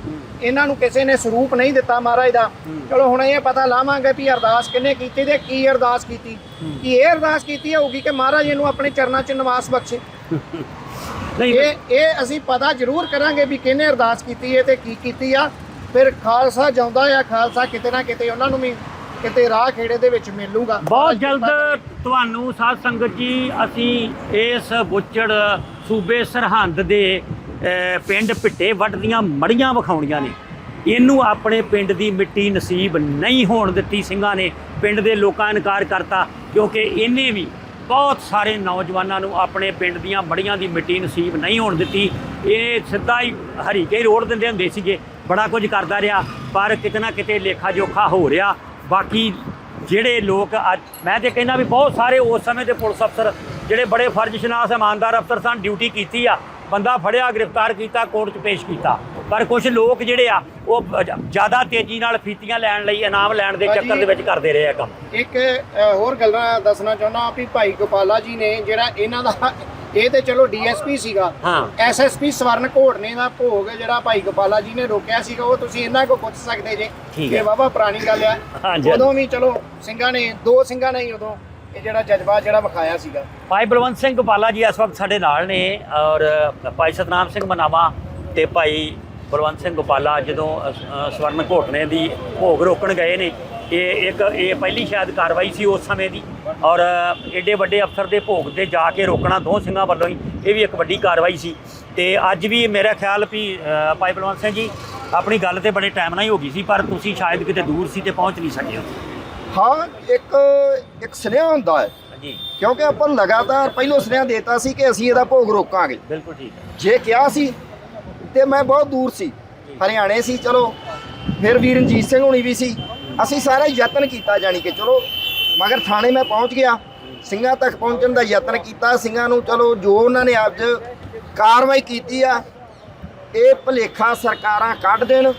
ਇਹਨਾਂ ਨੂੰ ਕਿਸੇ ਨੇ ਸਰੂਪ ਨਹੀਂ ਦਿੱਤਾ ਮਹਾਰਾਜ ਦਾ। ਚਲੋ ਹੁਣ ਇਹ ਪਤਾ ਲਾਵਾਂਗੇ ਵੀ ਅਰਦਾਸ ਕਿੰਨੇ ਕੀਤੀ ਤੇ ਕੀ ਅਰਦਾਸ ਕੀਤੀ। ਕਿ ਇਹ ਅਰਦਾਸ ਕੀਤੀ ਹੋਊਗੀ ਕਿ ਮਹਾਰਾਜ ਇਹਨੂੰ ਆਪਣੇ ਚਰਨਾਂ 'ਚ ਨਿਵਾਸ ਬਖਸ਼ੇ। ਨਹੀਂ ਇਹ ਇਹ ਅਸੀਂ ਪਤਾ ਜ਼ਰੂਰ ਕਰਾਂਗੇ ਵੀ ਕਿਹਨੇ ਅਰਦਾਸ ਕੀਤੀ ਹੈ ਤੇ ਕੀ ਕੀਤੀ ਆ। ਫਿਰ ਖਾਲਸਾ ਜਾਉਂਦਾ ਆ ਖਾਲਸਾ ਕਿਤੇ ਨਾ ਕਿਤੇ ਉਹਨਾਂ ਨੂੰ ਵੀ ਕਿਤੇ ਰਾਹ ਖੇੜੇ ਦੇ ਵਿੱਚ ਮਿਲੂਗਾ। ਬਹੁਤ ਜਲਦ ਤੁਹਾਨੂੰ ਸਾਧ ਸੰਗਤ ਜੀ ਅਸੀਂ ਇਸ ਬੁੱਚੜ ਸੂਬੇ ਸਰਹੰਦ ਦੇ ਪਿੰਡ ਭਿੱਟੇ ਵੱਟ ਦੀਆਂ ਮੜੀਆਂ ਵਿਖਾਉਣੀਆਂ ਨੇ। ਇਹਨੂੰ ਆਪਣੇ ਪਿੰਡ ਦੀ ਮਿੱਟੀ ਨਸੀਬ ਨਹੀਂ ਹੋਣ ਦਿੱਤੀ ਸਿੰਘਾਂ ਨੇ। ਪਿੰਡ ਦੇ ਲੋਕਾਂ ਇਨਕਾਰ ਕਰਤਾ, ਕਿਉਂਕਿ ਇਹਨੇ ਵੀ ਬਹੁਤ ਸਾਰੇ ਨੌਜਵਾਨਾਂ ਨੂੰ ਆਪਣੇ ਪਿੰਡ ਦੀਆਂ ਮੜੀਆਂ ਦੀ ਮਿੱਟੀ ਨਸੀਬ ਨਹੀਂ ਹੋਣ ਦਿੱਤੀ। ਇਹ ਸਿੱਧਾ ਹੀ ਹਰੀਕੇ ਹੀ ਰੋਡ ਦਿੰਦੇ ਹੁੰਦੇ ਸੀਗੇ। ਬੜਾ ਕੁਝ ਕਰਦਾ ਰਿਹਾ, ਪਰ ਕਿਤੇ ਨਾ ਕਿਤੇ ਲੇਖਾ ਜੋਖਾ ਹੋ ਰਿਹਾ। ਬਾਕੀ ਜਿਹੜੇ ਲੋਕ ਅੱਜ, ਮੈਂ ਤੇ ਕਹਿੰਦਾ ਵੀ ਬਹੁਤ ਸਾਰੇ ਉਸ ਸਮੇਂ ਦੇ ਪੁਲਿਸ ਅਫਸਰ ਜਿਹੜੇ ਬੜੇ ਫਰਜ਼ਸ਼ਨਾਸ ਇਮਾਨਦਾਰ ਅਫਸਰ ਸਨ, ਡਿਊਟੀ ਕੀਤੀ ਆ। ਬੰਦਾ ਫੜਿਆ ਗ੍ਰਿਫਤਾਰ ਕੀਤਾ ਕੋਰਟ 'ਚ ਪੇਸ਼ ਕੀਤਾ। ਪਰ ਕੁਝ ਲੋਕ ਜਿਹੜੇ ਆ ਉਹ ਜ਼ਿਆਦਾ ਤੇਜ਼ੀ ਨਾਲ ਫੀਤੀਆਂ ਲੈਣ ਲਈ ਇਨਾਮ ਲੈਣ ਦੇ ਚੱਕਰ ਦੇ ਵਿੱਚ ਕਰਦੇ ਰਹੇ ਆ ਕੰਮ। ਇੱਕ ਹੋਰ ਗੱਲਾਂ ਦੱਸਣਾ ਚਾਹੁੰਦਾ ਵੀ ਭਾਈ ਗੋਪਾਲਾ ਜੀ ਨੇ ਜਿਹੜਾ ਇਹਨਾਂ ਦਾ ਇਹ ਤੇ ਚਲੋ ਡੀਐਸਪੀ ਸੀਗਾ। ਐਸਐਸਪੀ ਸਵਰਨ ਘੋੜਨੇ ਦਾ ਭੋਗ ਜਿਹੜਾ ਭਾਈ ਗੋਪਾਲਾ ਜੀ ਨੇ ਰੋਕਿਆ ਸੀਗਾ ਉਹ ਤੁਸੀਂ ਇਹਨਾਂ ਕੋ ਪੁੱਛ ਸਕਦੇ ਜੇ। ਇਹ ਬਾਬਾ ਪੁਰਾਣੀ ਗੱਲ ਆ। ਹਾਂਜੀ। ਉਦੋਂ ਵੀ ਚਲੋ ਸਿੰਘਾਂ ਨੇ ਦੋ ਸਿੰਘਾਂ ਨੇ ਹੀ ਉਦੋਂ ਇਹ ਜਿਹੜਾ ਜਜ਼ਬਾ ਜਿਹੜਾ ਵਿਖਾਇਆ ਸੀਗਾ। ਭਾਈ ਬਲਵੰਤ ਸਿੰਘ ਗੋਪਾਲਾ ਜੀ ਇਸ ਵਕਤ ਸਾਡੇ ਨਾਲ ਨੇ ਔਰ ਭਾਈ ਸਤਨਾਮ ਸਿੰਘ ਮਨਾਵਾ ਤੇ ਭਾਈ ਬਲਵੰਤ ਸਿੰਘ ਗੋਪਾਲਾ ਜਦੋਂ ਸਵਰਨ ਘੋਟਣੇ ਦੀ ਭੋਗ ਰੋਕਣ ਗਏ ਨੇ, ਇਹ ਇੱਕ, ਇਹ ਪਹਿਲੀ ਸ਼ਾਇਦ ਕਾਰਵਾਈ ਸੀ ਉਸ ਸਮੇਂ ਦੀ ਔਰ ਏਡੇ ਵੱਡੇ ਅਫਸਰ ਦੇ ਭੋਗ ਤੇ ਜਾ ਕੇ ਰੋਕਣਾ ਦੋ ਸਿੰਘਾਂ ਵੱਲੋਂ ਹੀ, ਇਹ ਵੀ ਇੱਕ ਵੱਡੀ ਕਾਰਵਾਈ ਸੀ। ਤੇ ਅੱਜ ਵੀ ਮੇਰਾ ਖਿਆਲ ਵੀ ਭਾਈ ਬਲਵੰਤ ਸਿੰਘ ਜੀ, ਆਪਣੀ ਗੱਲ ਤੇ ਬੜੇ ਟਾਈਮ ਨਾਲ ਹੀ ਹੋ ਗਈ ਸੀ, ਪਰ ਤੁਸੀਂ ਸ਼ਾਇਦ ਕਿਤੇ ਦੂਰ ਸੀ ਤੇ ਪਹੁੰਚ ਨਹੀਂ ਸਕੇ ਹਾਂ ਇੱਕ ਇੱਕ ਸੁਨੇਹਾ ਹੁੰਦਾ ਹੈ। ਜੀ। ਕਿਉਂਕਿ ਆਪਾਂ ਨੂੰ ਲਗਾਤਾਰ ਪਹਿਲੋਂ ਸੁਨੇਹਾ ਦੇਤਾ ਸੀ ਕਿ ਅਸੀਂ ਇਹਦਾ ਭੋਗ ਰੋਕਾਂਗੇ। ਬਿਲਕੁਲ ਠੀਕ ਜੇ ਕਿਹਾ ਸੀ ਤੇ ਮੈਂ ਬਹੁਤ ਦੂਰ ਸੀ। ਹਰਿਆਣੇ ਸੀ ਚਲੋ ਫਿਰ ਵੀਰ ਰਣਜੀਤ ਸਿੰਘ ਹੋਣੀ ਵੀ ਸੀ। ਅਸੀਂ ਸਾਰਾ ਯਤਨ ਕੀਤਾ ਜਾਣੀ ਕਿ ਚਲੋ ਮਗਰ ਥਾਣੇ ਮੈਂ ਪਹੁੰਚ ਗਿਆ। ਸਿੰਘਾਂ ਤੱਕ ਪਹੁੰਚਣ ਦਾ ਯਤਨ ਕੀਤਾ। ਸਿੰਘਾਂ ਨੂੰ ਚਲੋ ਜੋ ਉਹਨਾਂ ਨੇ ਅੱਜ ਕਾਰਵਾਈ ਕੀਤੀ ਆ ਇਹ ਭਲੇਖਾ ਸਰਕਾਰਾਂ ਕੱਢ ਦੇਣ।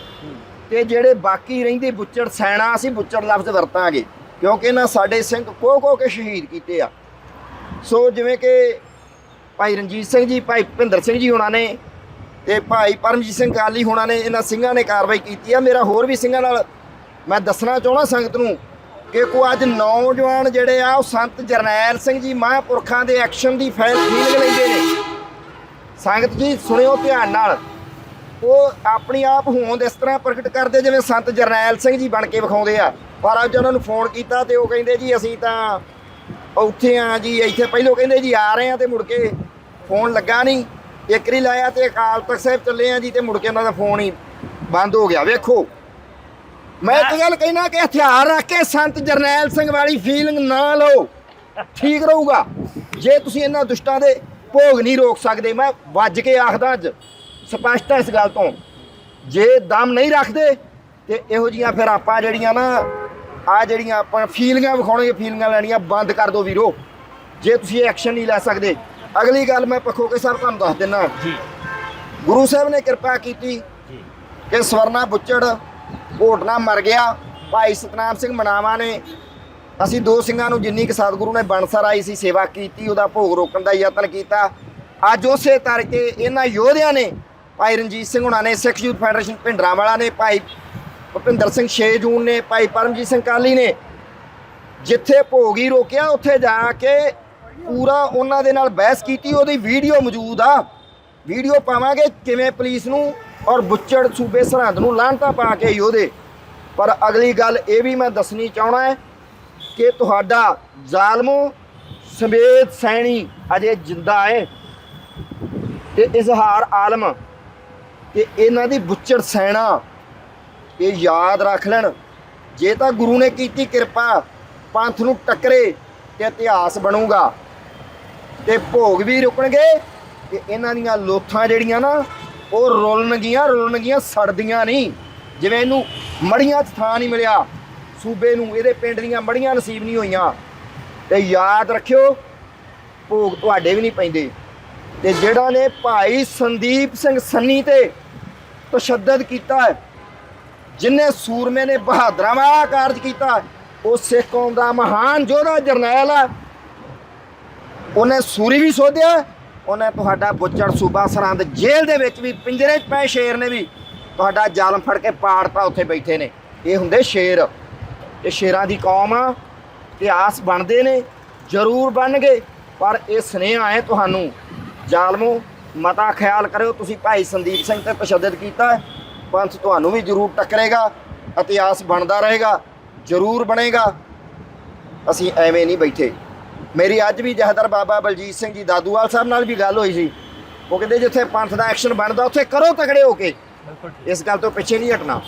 ਤੇ ਜਿਹੜੇ ਬਾਕੀ ਰਹਿੰਦੇ ਬੁੱਚੜ ਸੈਣਾ ਅਸੀਂ ਬੁੱਚੜ ਲਫ਼ਜ਼ ਵਰਤਾਂਗੇ, ਕਿਉਂਕਿ ਇਹਨਾਂ ਸਾਡੇ ਸਿੰਘ ਕੋ ਕੋ ਕੇ ਸ਼ਹੀਦ ਕੀਤੇ ਆ। ਸੋ ਜਿਵੇਂ ਕਿ ਭਾਈ ਰਣਜੀਤ ਸਿੰਘ ਜੀ, ਭਾਈ ਭਿੰਦਰ ਸਿੰਘ ਜੀ ਹੋਣਾ ਨੇ ਤੇ ਭਾਈ ਪਰਮਜੀਤ ਸਿੰਘ ਕਾਲੀ ਹੋਣਾ ਨੇ, ਇਹਨਾਂ ਸਿੰਘਾਂ ਨੇ ਕਾਰਵਾਈ ਕੀਤੀ ਆ। ਮੇਰਾ ਹੋਰ ਵੀ ਸਿੰਘਾਂ ਨਾਲ ਮੈਂ ਦੱਸਣਾ ਚਾਹਣਾ ਸੰਗਤ ਨੂੰ ਕਿ ਕੋ ਅੱਜ ਨੌਜਵਾਨ ਜਿਹੜੇ ਆ, ਉਹ ਸੰਤ ਜਰਨੈਲ ਸਿੰਘ ਜੀ ਮਹਾਂਪੁਰਖਾਂ ਦੇ ਐਕਸ਼ਨ ਦੀ ਫੈਲ ਫੀਲਿੰਗ ਲੈਂਦੇ ਨੇ। ਸੰਗਤ ਜੀ, ਸੁਣਿਓ ਧਿਆਨ ਨਾਲ। ਉਹ ਆਪਣੀ ਆਪ ਹੋਂਦ ਇਸ ਤਰ੍ਹਾਂ ਪ੍ਰਗਟ ਕਰਦੇ ਜਿਵੇਂ ਸੰਤ ਜਰਨੈਲ ਸਿੰਘ ਜੀ ਬਣ ਕੇ ਵਿਖਾਉਂਦੇ ਆ। ਪਰ ਅੱਜ ਉਹਨਾਂ ਨੂੰ ਫੋਨ ਕੀਤਾ ਤੇ ਉਹ ਕਹਿੰਦੇ ਜੀ, ਅਸੀਂ ਤਾਂ ਉੱਥੇ ਆ ਜੀ, ਇੱਥੇ ਪਹਿਲੋਂ ਕਹਿੰਦੇ ਜੀ, ਆ ਰਹੇ ਆ ਤੇ ਮੁੜ ਕੇ ਫੋਨ ਲੱਗਾ ਨਹੀਂ। ਇੱਕ ਰੀ ਲਾਇਆ ਤੇ ਅਕਾਲ ਤਖਤ ਸਾਹਿਬ ਚੱਲੇ ਆ ਜੀ ਤੇ ਮੁੜ ਕੇ ਉਹਨਾਂ ਦਾ ਫੋਨ ਹੀ ਬੰਦ ਹੋ ਗਿਆ। ਵੇਖੋ, ਮੈਂ ਇੱਕ ਗੱਲ ਕਹਿਣਾ ਕਿ ਹਥਿਆਰ ਰੱਖ ਕੇ ਸੰਤ ਜਰਨੈਲ ਸਿੰਘ ਵਾਲੀ ਫੀਲਿੰਗ ਨਾ ਲਓ। ਠੀਕ ਰਹੂਗਾ। ਜੇ ਤੁਸੀਂ ਇਹਨਾਂ ਦੁਸ਼ਟਾਂ ਦੇ ਭੋਗ ਨਹੀਂ ਰੋਕ ਸਕਦੇ, ਮੈਂ ਵੱਜ ਕੇ ਆਖਦਾ ਅੱਜ। ਸਪਸ਼ਟ ਹੈ ਇਸ ਗੱਲ ਤੋਂ। ਜੇ ਦਮ ਨਹੀਂ ਰੱਖਦੇ ਤੇ ਇਹੋ ਜੀਆਂ ਫਿਰ ਆਪਾਂ ਜਿਹੜੀਆਂ ਨਾ ਆ ਜਿਹੜੀਆਂ ਆਪਾਂ ਫੀਲਿੰਗਾਂ ਵਿਖਾਉਣਗੇ ਫੀਲਿੰਗਾਂ ਲੈਣੀਆਂ ਬੰਦ ਕਰ ਦਿਓ ਵੀਰੋ। ਜੇ ਤੁਸੀਂ ਐਕਸ਼ਨ ਨਹੀਂ ਲੈ ਸਕਦੇ। ਅਗਲੀ ਗੱਲ ਮੈਂ ਪਖੋਕੇ ਸਾਹਿਬ ਤੁਹਾਨੂੰ ਦੱਸ ਦਿੰਨਾ। ਜੀ। ਗੁਰੂ ਸਾਹਿਬ ਨੇ ਕਿਰਪਾ ਕੀਤੀ ਜੀ। ਕਿ ਸਵਰਨਾ ਬੁੱਚੜ ਘੋਟਣਾ ਮਰ ਗਿਆ। ਭਾਈ ਸਤਨਾਮ ਸਿੰਘ ਮਨਾਵਾ ਨੇ। ਅਸੀਂ ਦੋ ਸਿੰਘਾਂ ਨੂੰ ਜਿੰਨੀ ਕਿ ਸਤਿਗੁਰੂ ਨੇ ਬਨਸਰ ਆਈ ਸੀ ਸੇਵਾ ਕੀਤੀ ਉਹਦਾ ਭੋਗ ਰੋਕਣ ਦਾ ਯਤਨ ਕੀਤਾ। ਅੱਜ ਉਸੇ ਤਰੀਕੇ ਇਹਨਾਂ ਯੋਧਿਆਂ ਨੇ ਭਾਈ ਰਣਜੀਤ ਸਿੰਘ ਹੁਣਾਂ ਨੇ, ਸਿੱਖ ਯੂਥ ਫੈਡਰੇਸ਼ਨ ਭਿੰਡਰਾਂਵਾਲਾ ਨੇ, ਭਾਈ ਭੁਪਿੰਦਰ ਸਿੰਘ 6 ਜੂਨ ਨੇ, ਭਾਈ ਪਰਮਜੀਤ ਸਿੰਘ ਕਾਲੀ ਨੇ। ਜਿੱਥੇ ਭੋਗ ਹੀ ਰੋਕਿਆ, ਉੱਥੇ ਜਾ ਕੇ ਪੂਰਾ ਉਹਨਾਂ ਦੇ ਨਾਲ ਬਹਿਸ ਕੀਤੀ, ਉਹਦੀ ਵੀਡੀਓ ਮੌਜੂਦ ਆ। ਵੀਡੀਓ ਪਾਵਾਂਗੇ ਕਿਵੇਂ ਪੁਲਿਸ ਨੂੰ ਔਰ ਬੁੱਚੜ ਸੂਬੇ ਸਰਹੰਦ ਨੂੰ ਲਾਂਟਾ ਪਾ ਕੇ ਯੋਧੇ ਪਰ ਅਗਲੀ ਗੱਲ ਇਹ ਵੀ ਮੈਂ ਦੱਸਣੀ ਚਾਹਣਾ ਹੈ ਕਿ ਤੁਹਾਡਾ ਜ਼ਾਲਮੋ ਸਮੇਤ ਸੈਣੀ ਅਜੇ ਜਿੰਦਾ ਹੈ ਤੇ ਇਜ਼ਹਾਰ ਆਲਮ ਤੇ ਇਹਨਾਂ ਦੀ ਬੁੱਚੜ ਸੈਣਾ, ਇਹ ਯਾਦ ਰੱਖ ਲੈਣ। ਜੇ ਤਾਂ ਗੁਰੂ ਨੇ ਕੀਤੀ ਕਿਰਪਾ, ਪੰਥ ਨੂੰ ਟੱਕਰੇ ਤੇ ਇਤਿਹਾਸ ਬਣੂਗਾ। ਤੇ ਭੋਗ ਵੀ ਰੁਕਣਗੇ ਤੇ ਇਹਨਾਂ ਦੀਆਂ ਲੋਥਾਂ ਜਿਹੜੀਆਂ ਨਾ, ਉਹ ਰੁਲਣਗੀਆਂ ਰੁਲਣਗੀਆਂ, ਸੜਦੀਆਂ ਨਹੀਂ। ਜਿਵੇਂ ਇਹਨੂੰ ਮੜੀਆਂ 'ਚ ਥਾਂ ਨਹੀਂ ਮਿਲਿਆ। ਸੂਬੇ ਨੂੰ, ਇਹਦੇ ਪਿੰਡ ਦੀਆਂ ਮੜੀਆਂ ਨਸੀਬ ਨਹੀਂ ਹੋਈਆਂ। ਤੇ ਯਾਦ ਰੱਖਿਓ, ਭੋਗ ਤੁਹਾਡੇ ਵੀ ਨਹੀਂ ਪੈਂਦੇ। ਤੇ ਜਿਹੜਾ ਨੇ ਭਾਈ ਸੰਦੀਪ ਸਿੰਘ ਸੰਨੀ ਤੇ ਤਸ਼ੱਦਦ ਕੀਤਾ ਹੈ। ਜਿਨੇ ਸੂਰਮੇ ਨੇ ਬਹਾਦਰਾਂ ਵਾਲਾ ਕਾਰਜ ਕੀਤਾ ਉਹ ਸਿੱਖ ਕੌਮ ਦਾ ਮਹਾਨ ਯੋਧਾ ਜਰਨੈਲ ਹੈ। ਉਹਨੇ ਸੂਰੀ ਵੀ ਸੋਧਿਆ, ਉਹਨੇ ਤੁਹਾਡਾ ਬੁੱਚੜ ਸੂਬਾ ਸਰਹੰਦ ਜੇਲ੍ਹ ਦੇ ਵਿੱਚ ਵੀ, ਪਿੰਜਰੇ 'ਚ ਪਏ ਸ਼ੇਰ ਨੇ ਵੀ, ਤੁਹਾਡਾ ਜ਼ਾਲਮ ਫੜ ਕੇ ਪਾੜਤਾ ਉੱਥੇ ਬੈਠੇ ਨੇ। ਇਹ ਹੁੰਦੇ ਸ਼ੇਰ। ਇਹ ਸ਼ੇਰਾਂ ਦੀ ਕੌਮ ਆ, ਇਤਿਹਾਸ ਬਣਦੇ ਨੇ, ਜ਼ਰੂਰ ਬਣਨਗੇ, ਪਰ ਇਹ ਸੁਨੇਹਾ ਹੈ ਤੁਹਾਨੂੰ, ਜ਼ਾਲਮੋ ਮਤਾ ਖਿਆਲ ਕਰਿਓ ਤੁਸੀਂ ਭਾਈ ਸੰਦੀਪ ਸਿੰਘ ਤੇ ਤਸ਼ੱਦਦ ਕੀਤਾ। ਪੰਥ ਤੁਹਾਨੂੰ ਵੀ ਜ਼ਰੂਰ ਟੱਕਰੇਗਾ ਇਤਿਹਾਸ ਬਣਦਾ ਰਹੇਗਾ ਜ਼ਰੂਰ ਬਣੇਗਾ। ਅਸੀਂ ਐਵੇਂ ਨਹੀਂ ਬੈਠੇ। ਮੇਰੀ ਅੱਜ ਵੀ ਜਹਦਰ ਬਾਬਾ ਬਲਜੀਤ ਸਿੰਘ ਜੀ ਦਾਦੂਵਾਲ ਸਾਹਿਬ ਨਾਲ ਵੀ ਗੱਲ ਹੋਈ ਸੀ। ਉਹ ਕਹਿੰਦੇ ਜਿੱਥੇ ਪੰਥ ਦਾ ਐਕਸ਼ਨ ਬਣਦਾ ਉੱਥੇ ਕਰੋ ਤਗੜੇ ਹੋ ਕੇ। ਇਸ ਗੱਲ ਤੋਂ ਪਿੱਛੇ ਨਹੀਂ ਹਟਣਾ।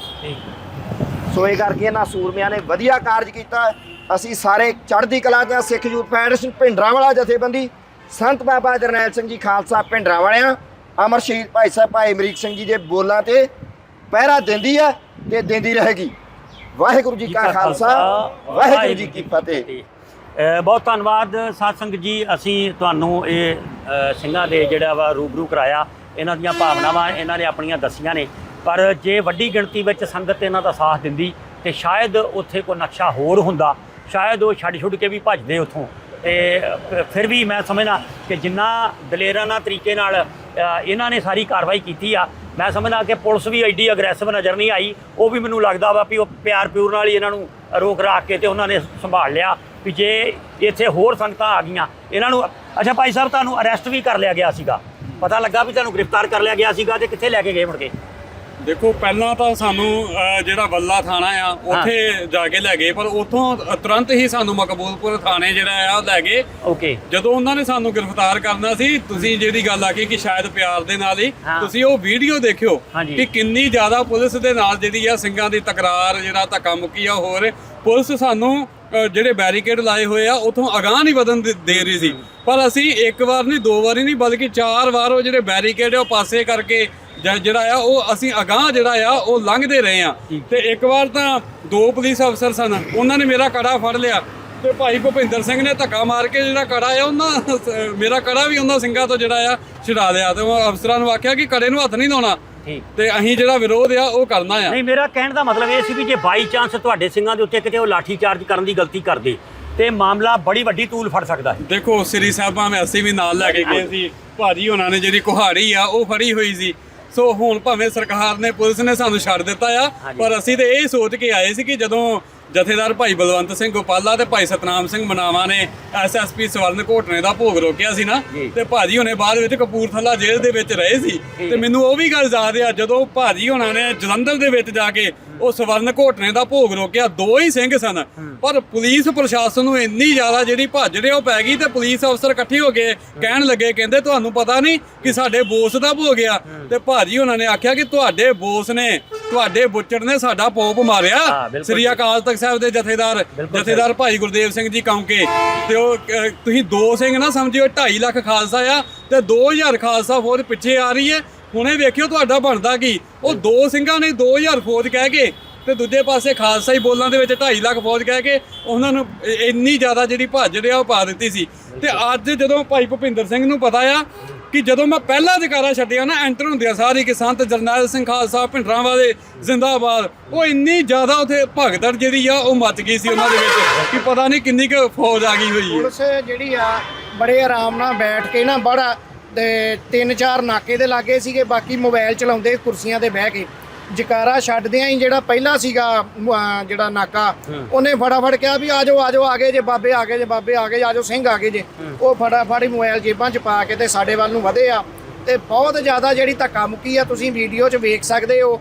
ਸੋ ਇਹ ਕਰਕੇ ਇਹਨਾਂ ਸੂਰਮਿਆਂ ਨੇ ਵਧੀਆ ਕਾਰਜ ਕੀਤਾ ਅਸੀਂ ਸਾਰੇ ਚੜ੍ਹਦੀ ਕਲਾ ਦੇ ਸਿੱਖ ਯੂਥ ਫੈਡਰੇਸ਼ਨ ਭਿੰਡਰਾਂਵਾਲਾ ਜਥੇਬੰਦੀ ਸੰਤ ਬਾਬਾ ਜਰਨੈਲ ਸਿੰਘ ਜੀ ਖਾਲਸਾ ਭਿੰਡਰਾਂਵਾਲਿਆਂ ਅਮਰ ਸ਼ਹੀਦ ਭਾਈ ਸਾਹਿਬ ਭਾਈ ਅਮਰੀਕ ਸਿੰਘ ਜੀ ਦੇ ਬੋਲਾਂ ਤੇ ਪਹਿਰਾ ਦਿੰਦੀ ਹੈ ਤੇ ਦਿੰਦੀ ਰਹੇਗੀ। ਵਾਹਿਗੁਰੂ ਜੀ ਕਾ ਖਾਲਸਾ ਵਾਹਿਗੁਰੂ ਜੀ ਕੀ ਫਤਿਹ। ਬਹੁਤ ਧੰਨਵਾਦ ਸਾਧ ਸੰਗਤ ਜੀ ਅਸੀਂ ਤੁਹਾਨੂੰ ਇਹ ਸਿੰਘਾਂ ਦੇ ਜਿਹੜਾ ਵਾ ਰੂਬਰੂ ਕਰਾਇਆ ਇਹਨਾਂ ਦੀਆਂ ਭਾਵਨਾਵਾਂ ਇਹਨਾਂ ਨੇ ਆਪਣੀਆਂ ਦੱਸੀਆਂ ਨੇ। ਪਰ ਜੇ ਵੱਡੀ ਗਿਣਤੀ ਵਿੱਚ ਸੰਗਤ ਇਹਨਾਂ ਦਾ ਸਾਥ ਦਿੰਦੀ ਤੇ ਸ਼ਾਇਦ ਉੱਥੇ ਕੋਈ ਨਕਸ਼ਾ ਹੋਰ ਹੁੰਦਾ ਸ਼ਾਇਦ ਉਹ ਛੱਡ ਛੁੱਡ ਕੇ ਵੀ ਭੱਜਦੇ ਉੱਥੋਂ। ਤੇ ਫਿਰ ਵੀ ਮੈਂ ਸਮਝਦਾ ਕਿ ਜਿੰਨਾ ਦਲੇਰਾਨਾ ਤਰੀਕੇ ਨਾਲ ਇਹਨਾਂ ਨੇ ਸਾਰੀ ਕਾਰਵਾਈ ਕੀਤੀ ਆ, ਮੈਂ ਸਮਝਦਾ ਕਿ ਪੁਲਿਸ ਵੀ ਐਡੀ ਅਗਰੈਸਿਵ ਨਜ਼ਰ ਨਹੀਂ ਆਈ, ਉਹ ਵੀ ਮੈਨੂੰ ਲੱਗਦਾ ਵਾ ਵੀ ਉਹ ਪਿਆਰ ਪਿਉਰ ਨਾਲ ਹੀ ਇਹਨਾਂ ਨੂੰ ਰੋਕ ਰਾਕ ਕੇ ਤੇ ਉਹਨਾਂ ਨੇ ਸੰਭਾਲ ਲਿਆ, ਵੀ ਜੇ ਇੱਥੇ ਹੋਰ ਸੰਗਤਾਂ ਆ ਗਈਆਂ, ਇਹਨਾਂ ਨੂੰ, ਅੱਛਾ ਭਾਈ ਸਾਹਿਬ, ਤੁਹਾਨੂੰ ਅਰੈਸਟ ਵੀ ਕਰ ਲਿਆ ਗਿਆ ਸੀਗਾ, ਪਤਾ ਲੱਗਾ ਵੀ ਤੁਹਾਨੂੰ ਗ੍ਰਿਫਤਾਰ ਕਰ ਲਿਆ ਗਿਆ ਸੀਗਾ, ਤੇ ਕਿੱਥੇ ਲੈ ਕੇ ਗਏ ਮੁੜ ਕੇ? ਦੇਖੋ ਪਹਿਲਾਂ ਤਾਂ ਸਾਨੂੰ ਅਹ, ਜਿਹੜਾ ਵੱਲਾ ਥਾਣਾ ਆ ਉੱਥੇ ਜਾ ਕੇ ਲੈ ਗਏ ਪਰ ਉੱਥੋਂ ਤੁਰੰਤ ਹੀ ਸਾਨੂੰ ਮਕਬੂਲਪੁਰ ਥਾਣੇ ਜਿਹੜਾ ਆ ਉਹ ਲੈ ਗਏ ਓਕੇ ਜਦੋਂ ਉਹਨਾਂ ਨੇ ਸਾਨੂੰ ਗ੍ਰਿਫਤਾਰ ਕਰਨਾ ਸੀ ਤੁਸੀਂ ਜਿਹੜੀ ਗੱਲ ਆਖੀ ਕਿ ਸ਼ਾਇਦ ਪਿਆਰ ਦੇ ਨਾਲ ਹੀ ਹਾਂ। ਤੁਸੀਂ ਉਹ ਵੀਡੀਓ ਦੇਖਿਓ ਹਾਂਜੀ। ਕਿ ਕਿੰਨੀ ਜ਼ਿਆਦਾ ਪੁਲਿਸ ਦੇ ਨਾਲ ਜਿਹੜੀ ਆ ਸਿੰਘਾਂ ਦੀ ਤਕਰਾਰ ਜਿਹੜਾ ਧੱਕਾ ਮੁੱਕੀ ਆ ਹੋਰ ਪੁਲਿਸ ਸਾਨੂੰ ਅ, ਜਿਹੜੇ ਬੈਰੀਕੇਡ ਲਾਏ ਹੋਏ ਆ ਉਥੋਂ ਅਗਾਹ ਨਹੀਂ ਵਧਣ ਦੇ ਦੇ ਰਹੀ ਸੀ ਪਰ ਅਸੀਂ ਇੱਕ ਵਾਰ ਨਹੀਂ ਦੋ ਵਾਰੀ ਨਹੀਂ ਬਲਕਿ ਚਾਰ ਵਾਰ ਉਹ ਜਿਹੜੇ ਬੈਰੀਕੇਡ ਆ ਉਹ ਪਾਸੇ ਕਰਕੇ ਜਿਹੜਾ ਆ ਉਹ ਅਸੀਂ ਅਗਾਹ ਜਿਹੜਾ ਆ ਉਹ ਲੰਘਦੇ ਰਹੇ ਆ। ਤੇ ਇੱਕ ਵਾਰ ਤਾਂ ਦੋ ਪੁਲਿਸ ਅਫਸਰ ਸਨ। ਉਹਨਾਂ ਨੇ ਮੇਰਾ ਕੜਾ ਫੜ ਲਿਆ। ਤੇ ਭਾਈ ਭੁਪਿੰਦਰ ਸਿੰਘ ਨੇ ਧੱਕਾ ਮਾਰ ਕੇ ਜਿਹੜਾ ਕੜਾ ਆ ਉਹਨਾਂ ਮੇਰਾ ਕੜਾ ਵੀ ਉਹਨਾਂ ਸਿੰਘਾਂ ਤੋਂ ਜਿਹੜਾ ਆ ਛੁਡਾ ਲਿਆ। ਤੇ ਉਹ ਅਫਸਰਾਂ ਨੂੰ ਆਖਿਆ ਕਿ ਕੜੇ ਨੂੰ ਹੱਥ ਨਹੀਂ ਲਾਉਣਾ। ਤੇ ਅਸੀਂ ਜਿਹੜਾ ਵਿਰੋਧ ਆ ਉਹ ਕਰਨਾ ਆ। ਨਹੀਂ ਮੇਰਾ ਕਹਿਣ ਦਾ ਮਤਲਬ ਇਹ ਸੀ ਵੀ ਜੇ ਬਾਈ ਚਾਂਸ ਤੁਹਾਡੇ ਸਿੰਘਾਂ ਦੇ ਉੱਤੇ ਕਿਤੇ ਉਹ ਲਾਠੀ ਚਾਰਜ ਕਰਨ ਦੀ ਗਲਤੀ ਕਰਦੇ ਤੇ ਮਾਮਲਾ ਬੜੀ ਵੱਡੀ ਤੂਲ ਫੜ ਸਕਦਾ ਹੈ। ਦੇਖੋ ਸ੍ਰੀ ਸਾਹਿਬਾਂ ਮੈਂ ਅਸੀਂ ਵੀ ਨਾਲ ਲੈ ਕੇ ਗਏ ਸੀ। ਭਾਜੀ ਉਹਨਾਂ ਨੇ ਜਿਹੜੀ ਕੁਹਾੜੀ ਆ ਉਹ ਫੜੀ ਹੋਈ ਸੀ। ਸੋ ਹੁਣ ਭਾਵੇਂ ਸਰਕਾਰ ਨੇ ਪੁਲਿਸ ਨੇ ਸਾਨੂੰ ਛੱਡ ਦਿੱਤਾ ਆ। ਪਰ ਅਸੀਂ ਤੇ ਇਹ ਸੋਚ ਕੇ ਆਏ ਸੀ ਕਿ ਜਦੋਂ ਜਥੇਦਾਰ ਭਾਈ ਬਲਵੰਤ ਸਿੰਘ ਗੋਪਾਲਾ ਤੇ ਭਾਈ ਸਤਨਾਮ ਸਿੰਘ ਮਨਾਵਾ ਨੇ ਐਸਐਸਪੀ ਸਵਰਨ ਘੋਟਣੇ ਦਾ ਭੋਗ ਰੋਕਿਆ ਸੀ ਨਾ। ਤੇ ਭਾਜੀ ਹੁਣੇ ਬਾਅਦ ਵਿੱਚ ਕਪੂਰਥਲਾ ਜੇਲ੍ਹ ਦੇ ਵਿੱਚ ਰਹੇ ਸੀ ਤੇ ਮੈਨੂੰ ਉਹ ਵੀ ਗੱਲ ਯਾਦ ਆ ਜਦੋਂ ਭਾਜੀ ਹੁਣਾਂ ਨੇ ਜਲੰਧਰ ਦੇ ਵਿੱਚ ਜਾ ਕੇ ਉਹ ਸਵਰਨ ਘੋਟਣੇ ਦਾ ਭੋਗ ਰੋਕਿਆ ਦੋ ਹੀ ਸਿੰਘ ਸਨ। ਪਰ ਪੁਲਿਸ ਪ੍ਰਸ਼ਾਸਨ ਨੂੰ ਇੰਨੀ ਜ਼ਿਆਦਾ ਜਿਹੜੀ ਭੱਜ ਉਹ ਪੈ ਗਈ ਤੇ ਪੁਲਿਸ ਅਫਸਰ ਇਕੱਠੇ ਹੋ ਕੇ ਕਹਿਣ ਲੱਗੇ ਕਹਿੰਦੇ ਤੁਹਾਨੂੰ ਪਤਾ ਨਹੀਂ ਕਿ ਸਾਡੇ ਬੋਸ ਦਾ ਭੋਗ ਆ। ਤੇ ਭਾਜੀ ਉਹਨਾਂ ਨੇ ਆਖਿਆ ਕਿ ਤੁਹਾਡੇ ਬੋਸ ਨੇ ਤੁਹਾਡੇ ਬੁੱਚੜ ਨੇ ਸਾਡਾ ਪੋਪ ਮਾਰਿਆ। ਸ੍ਰੀ ਅਕਾਲ ਤਖਤ ਸਾਹਿਬ ਦੇ ਜਥੇਦਾਰ ਜਥੇਦਾਰ ਭਾਈ ਗੁਰਦੇਵ ਸਿੰਘ ਜੀ ਕੌਂਕੇ। ਤੇ ਉਹ ਤੁਸੀਂ ਦੋ ਸਿੰਘ ਨਾ ਸਮਝਿਓ 2.5 ਲੱਖ ਖਾਲਸਾ ਆ ਤੇ 2000 ਖਾਲਸਾ ਫੌਜ ਪਿੱਛੇ ਆ ਰਹੀ ਹੈ। ਹੁਣੇ ਵੇਖਿਓ ਤੁਹਾਡਾ ਬਣਦਾ ਕੀ। ਉਹ ਦੋ ਸਿੰਘਾਂ ਨੇ 2000 ਫੌਜ ਕਹਿ ਕੇ ਤੇ ਦੂਜੇ ਪਾਸੇ ਖਾਲਸਾ ਹੀ ਬੋਲਾਂ ਦੇ ਵਿੱਚ 2.5 ਲੱਖ ਫੌਜ ਕਹਿ ਕੇ ਉਹਨਾਂ ਨੂੰ ਇੰਨੀ ਜ਼ਿਆਦਾ ਜਿਹੜੀ ਭੱਜ ਆ ਉਹ ਪਾ ਦਿੱਤੀ ਸੀ। ਤੇ ਅੱਜ ਜਦੋਂ ਭਾਈ ਭੁਪਿੰਦਰ ਸਿੰਘ ਨੂੰ ਪਤਾ ਆ ਕਿ ਜਦੋਂ ਮੈਂ ਪਹਿਲਾ ਅਧਿਕਾਰਾ ਛੱਡਿਆ ਨਾ, ਐਂਟਰ ਹੁੰਦਿਆ ਸਾਰੀ ਕਿ ਸੰਤ ਜਰਨੈਲ ਸਿੰਘ ਖਾਲਸਾ ਭਿੰਡਰਾਂ ਵਾਲੇ ਜ਼ਿੰਦਾਬਾਦ, ਉਹ ਇੰਨੀ ਜ਼ਿਆਦਾ ਉਥੇ ਭਗਦੜ ਜਿਹੜੀ ਆ, ਉਹ ਮੱਚ ਗਈ ਸੀ ਉਹਨਾਂ ਦੇ ਵਿੱਚ ਕਿ ਪਤਾ ਨਹੀਂ ਕਿੰਨੀ ਕੁ ਫੌਜ ਆ ਗਈ ਹੋਈ ਹੈ। ਪੁਲਿਸ ਜਿਹੜੀ ਆ, ਬੜੇ ਆਰਾਮ ਨਾਲ ਬੈਠ ਕੇ ਨਾ ਬੜਾ ਤੇ ਤਿੰਨ ਚਾਰ ਨਾਕੇ ਦੇ ਲਾਗੇ ਸੀਗੇ ਬਾਕੀ ਮੋਬਾਈਲ ਚਲਾਉਂਦੇ ਕੁਰਸੀਆਂ ਤੇ ਬਹਿ ਕੇ। ਜਕਾਰਾ ਛੱਡਦਿਆਂ ਹੀ ਜਿਹੜਾ ਪਹਿਲਾ ਸੀਗਾ ਜਿਹੜਾ ਨਾਕਾ ਉਹਨੇ ਫਟਾਫਟ ਕਿਹਾ ਵੀ ਆਜੋ ਆਜੋ ਆ ਗਏ ਜੇ ਬਾਬੇ ਆ ਗਏ ਜੇ ਬਾਬੇ ਆ ਗਏ ਆਜੋ ਸਿੰਘ ਆ ਗਏ ਜੇ। ਉਹ ਫਟਾਫਟ ਹੀ ਮੋਬਾਈਲ ਜੇਬਾਂ 'ਚ ਪਾ ਕੇ ਤੇ ਸਾਡੇ ਵੱਲ ਨੂੰ ਵਧੇ ਆ। ਤੇ ਬਹੁਤ ਜ਼ਿਆਦਾ ਜਿਹੜੀ ਧੱਕਾ ਮੁੱਕੀ ਆ ਤੁਸੀਂ ਵੀਡੀਓ 'ਚ ਵੇਖ ਸਕਦੇ ਹੋ।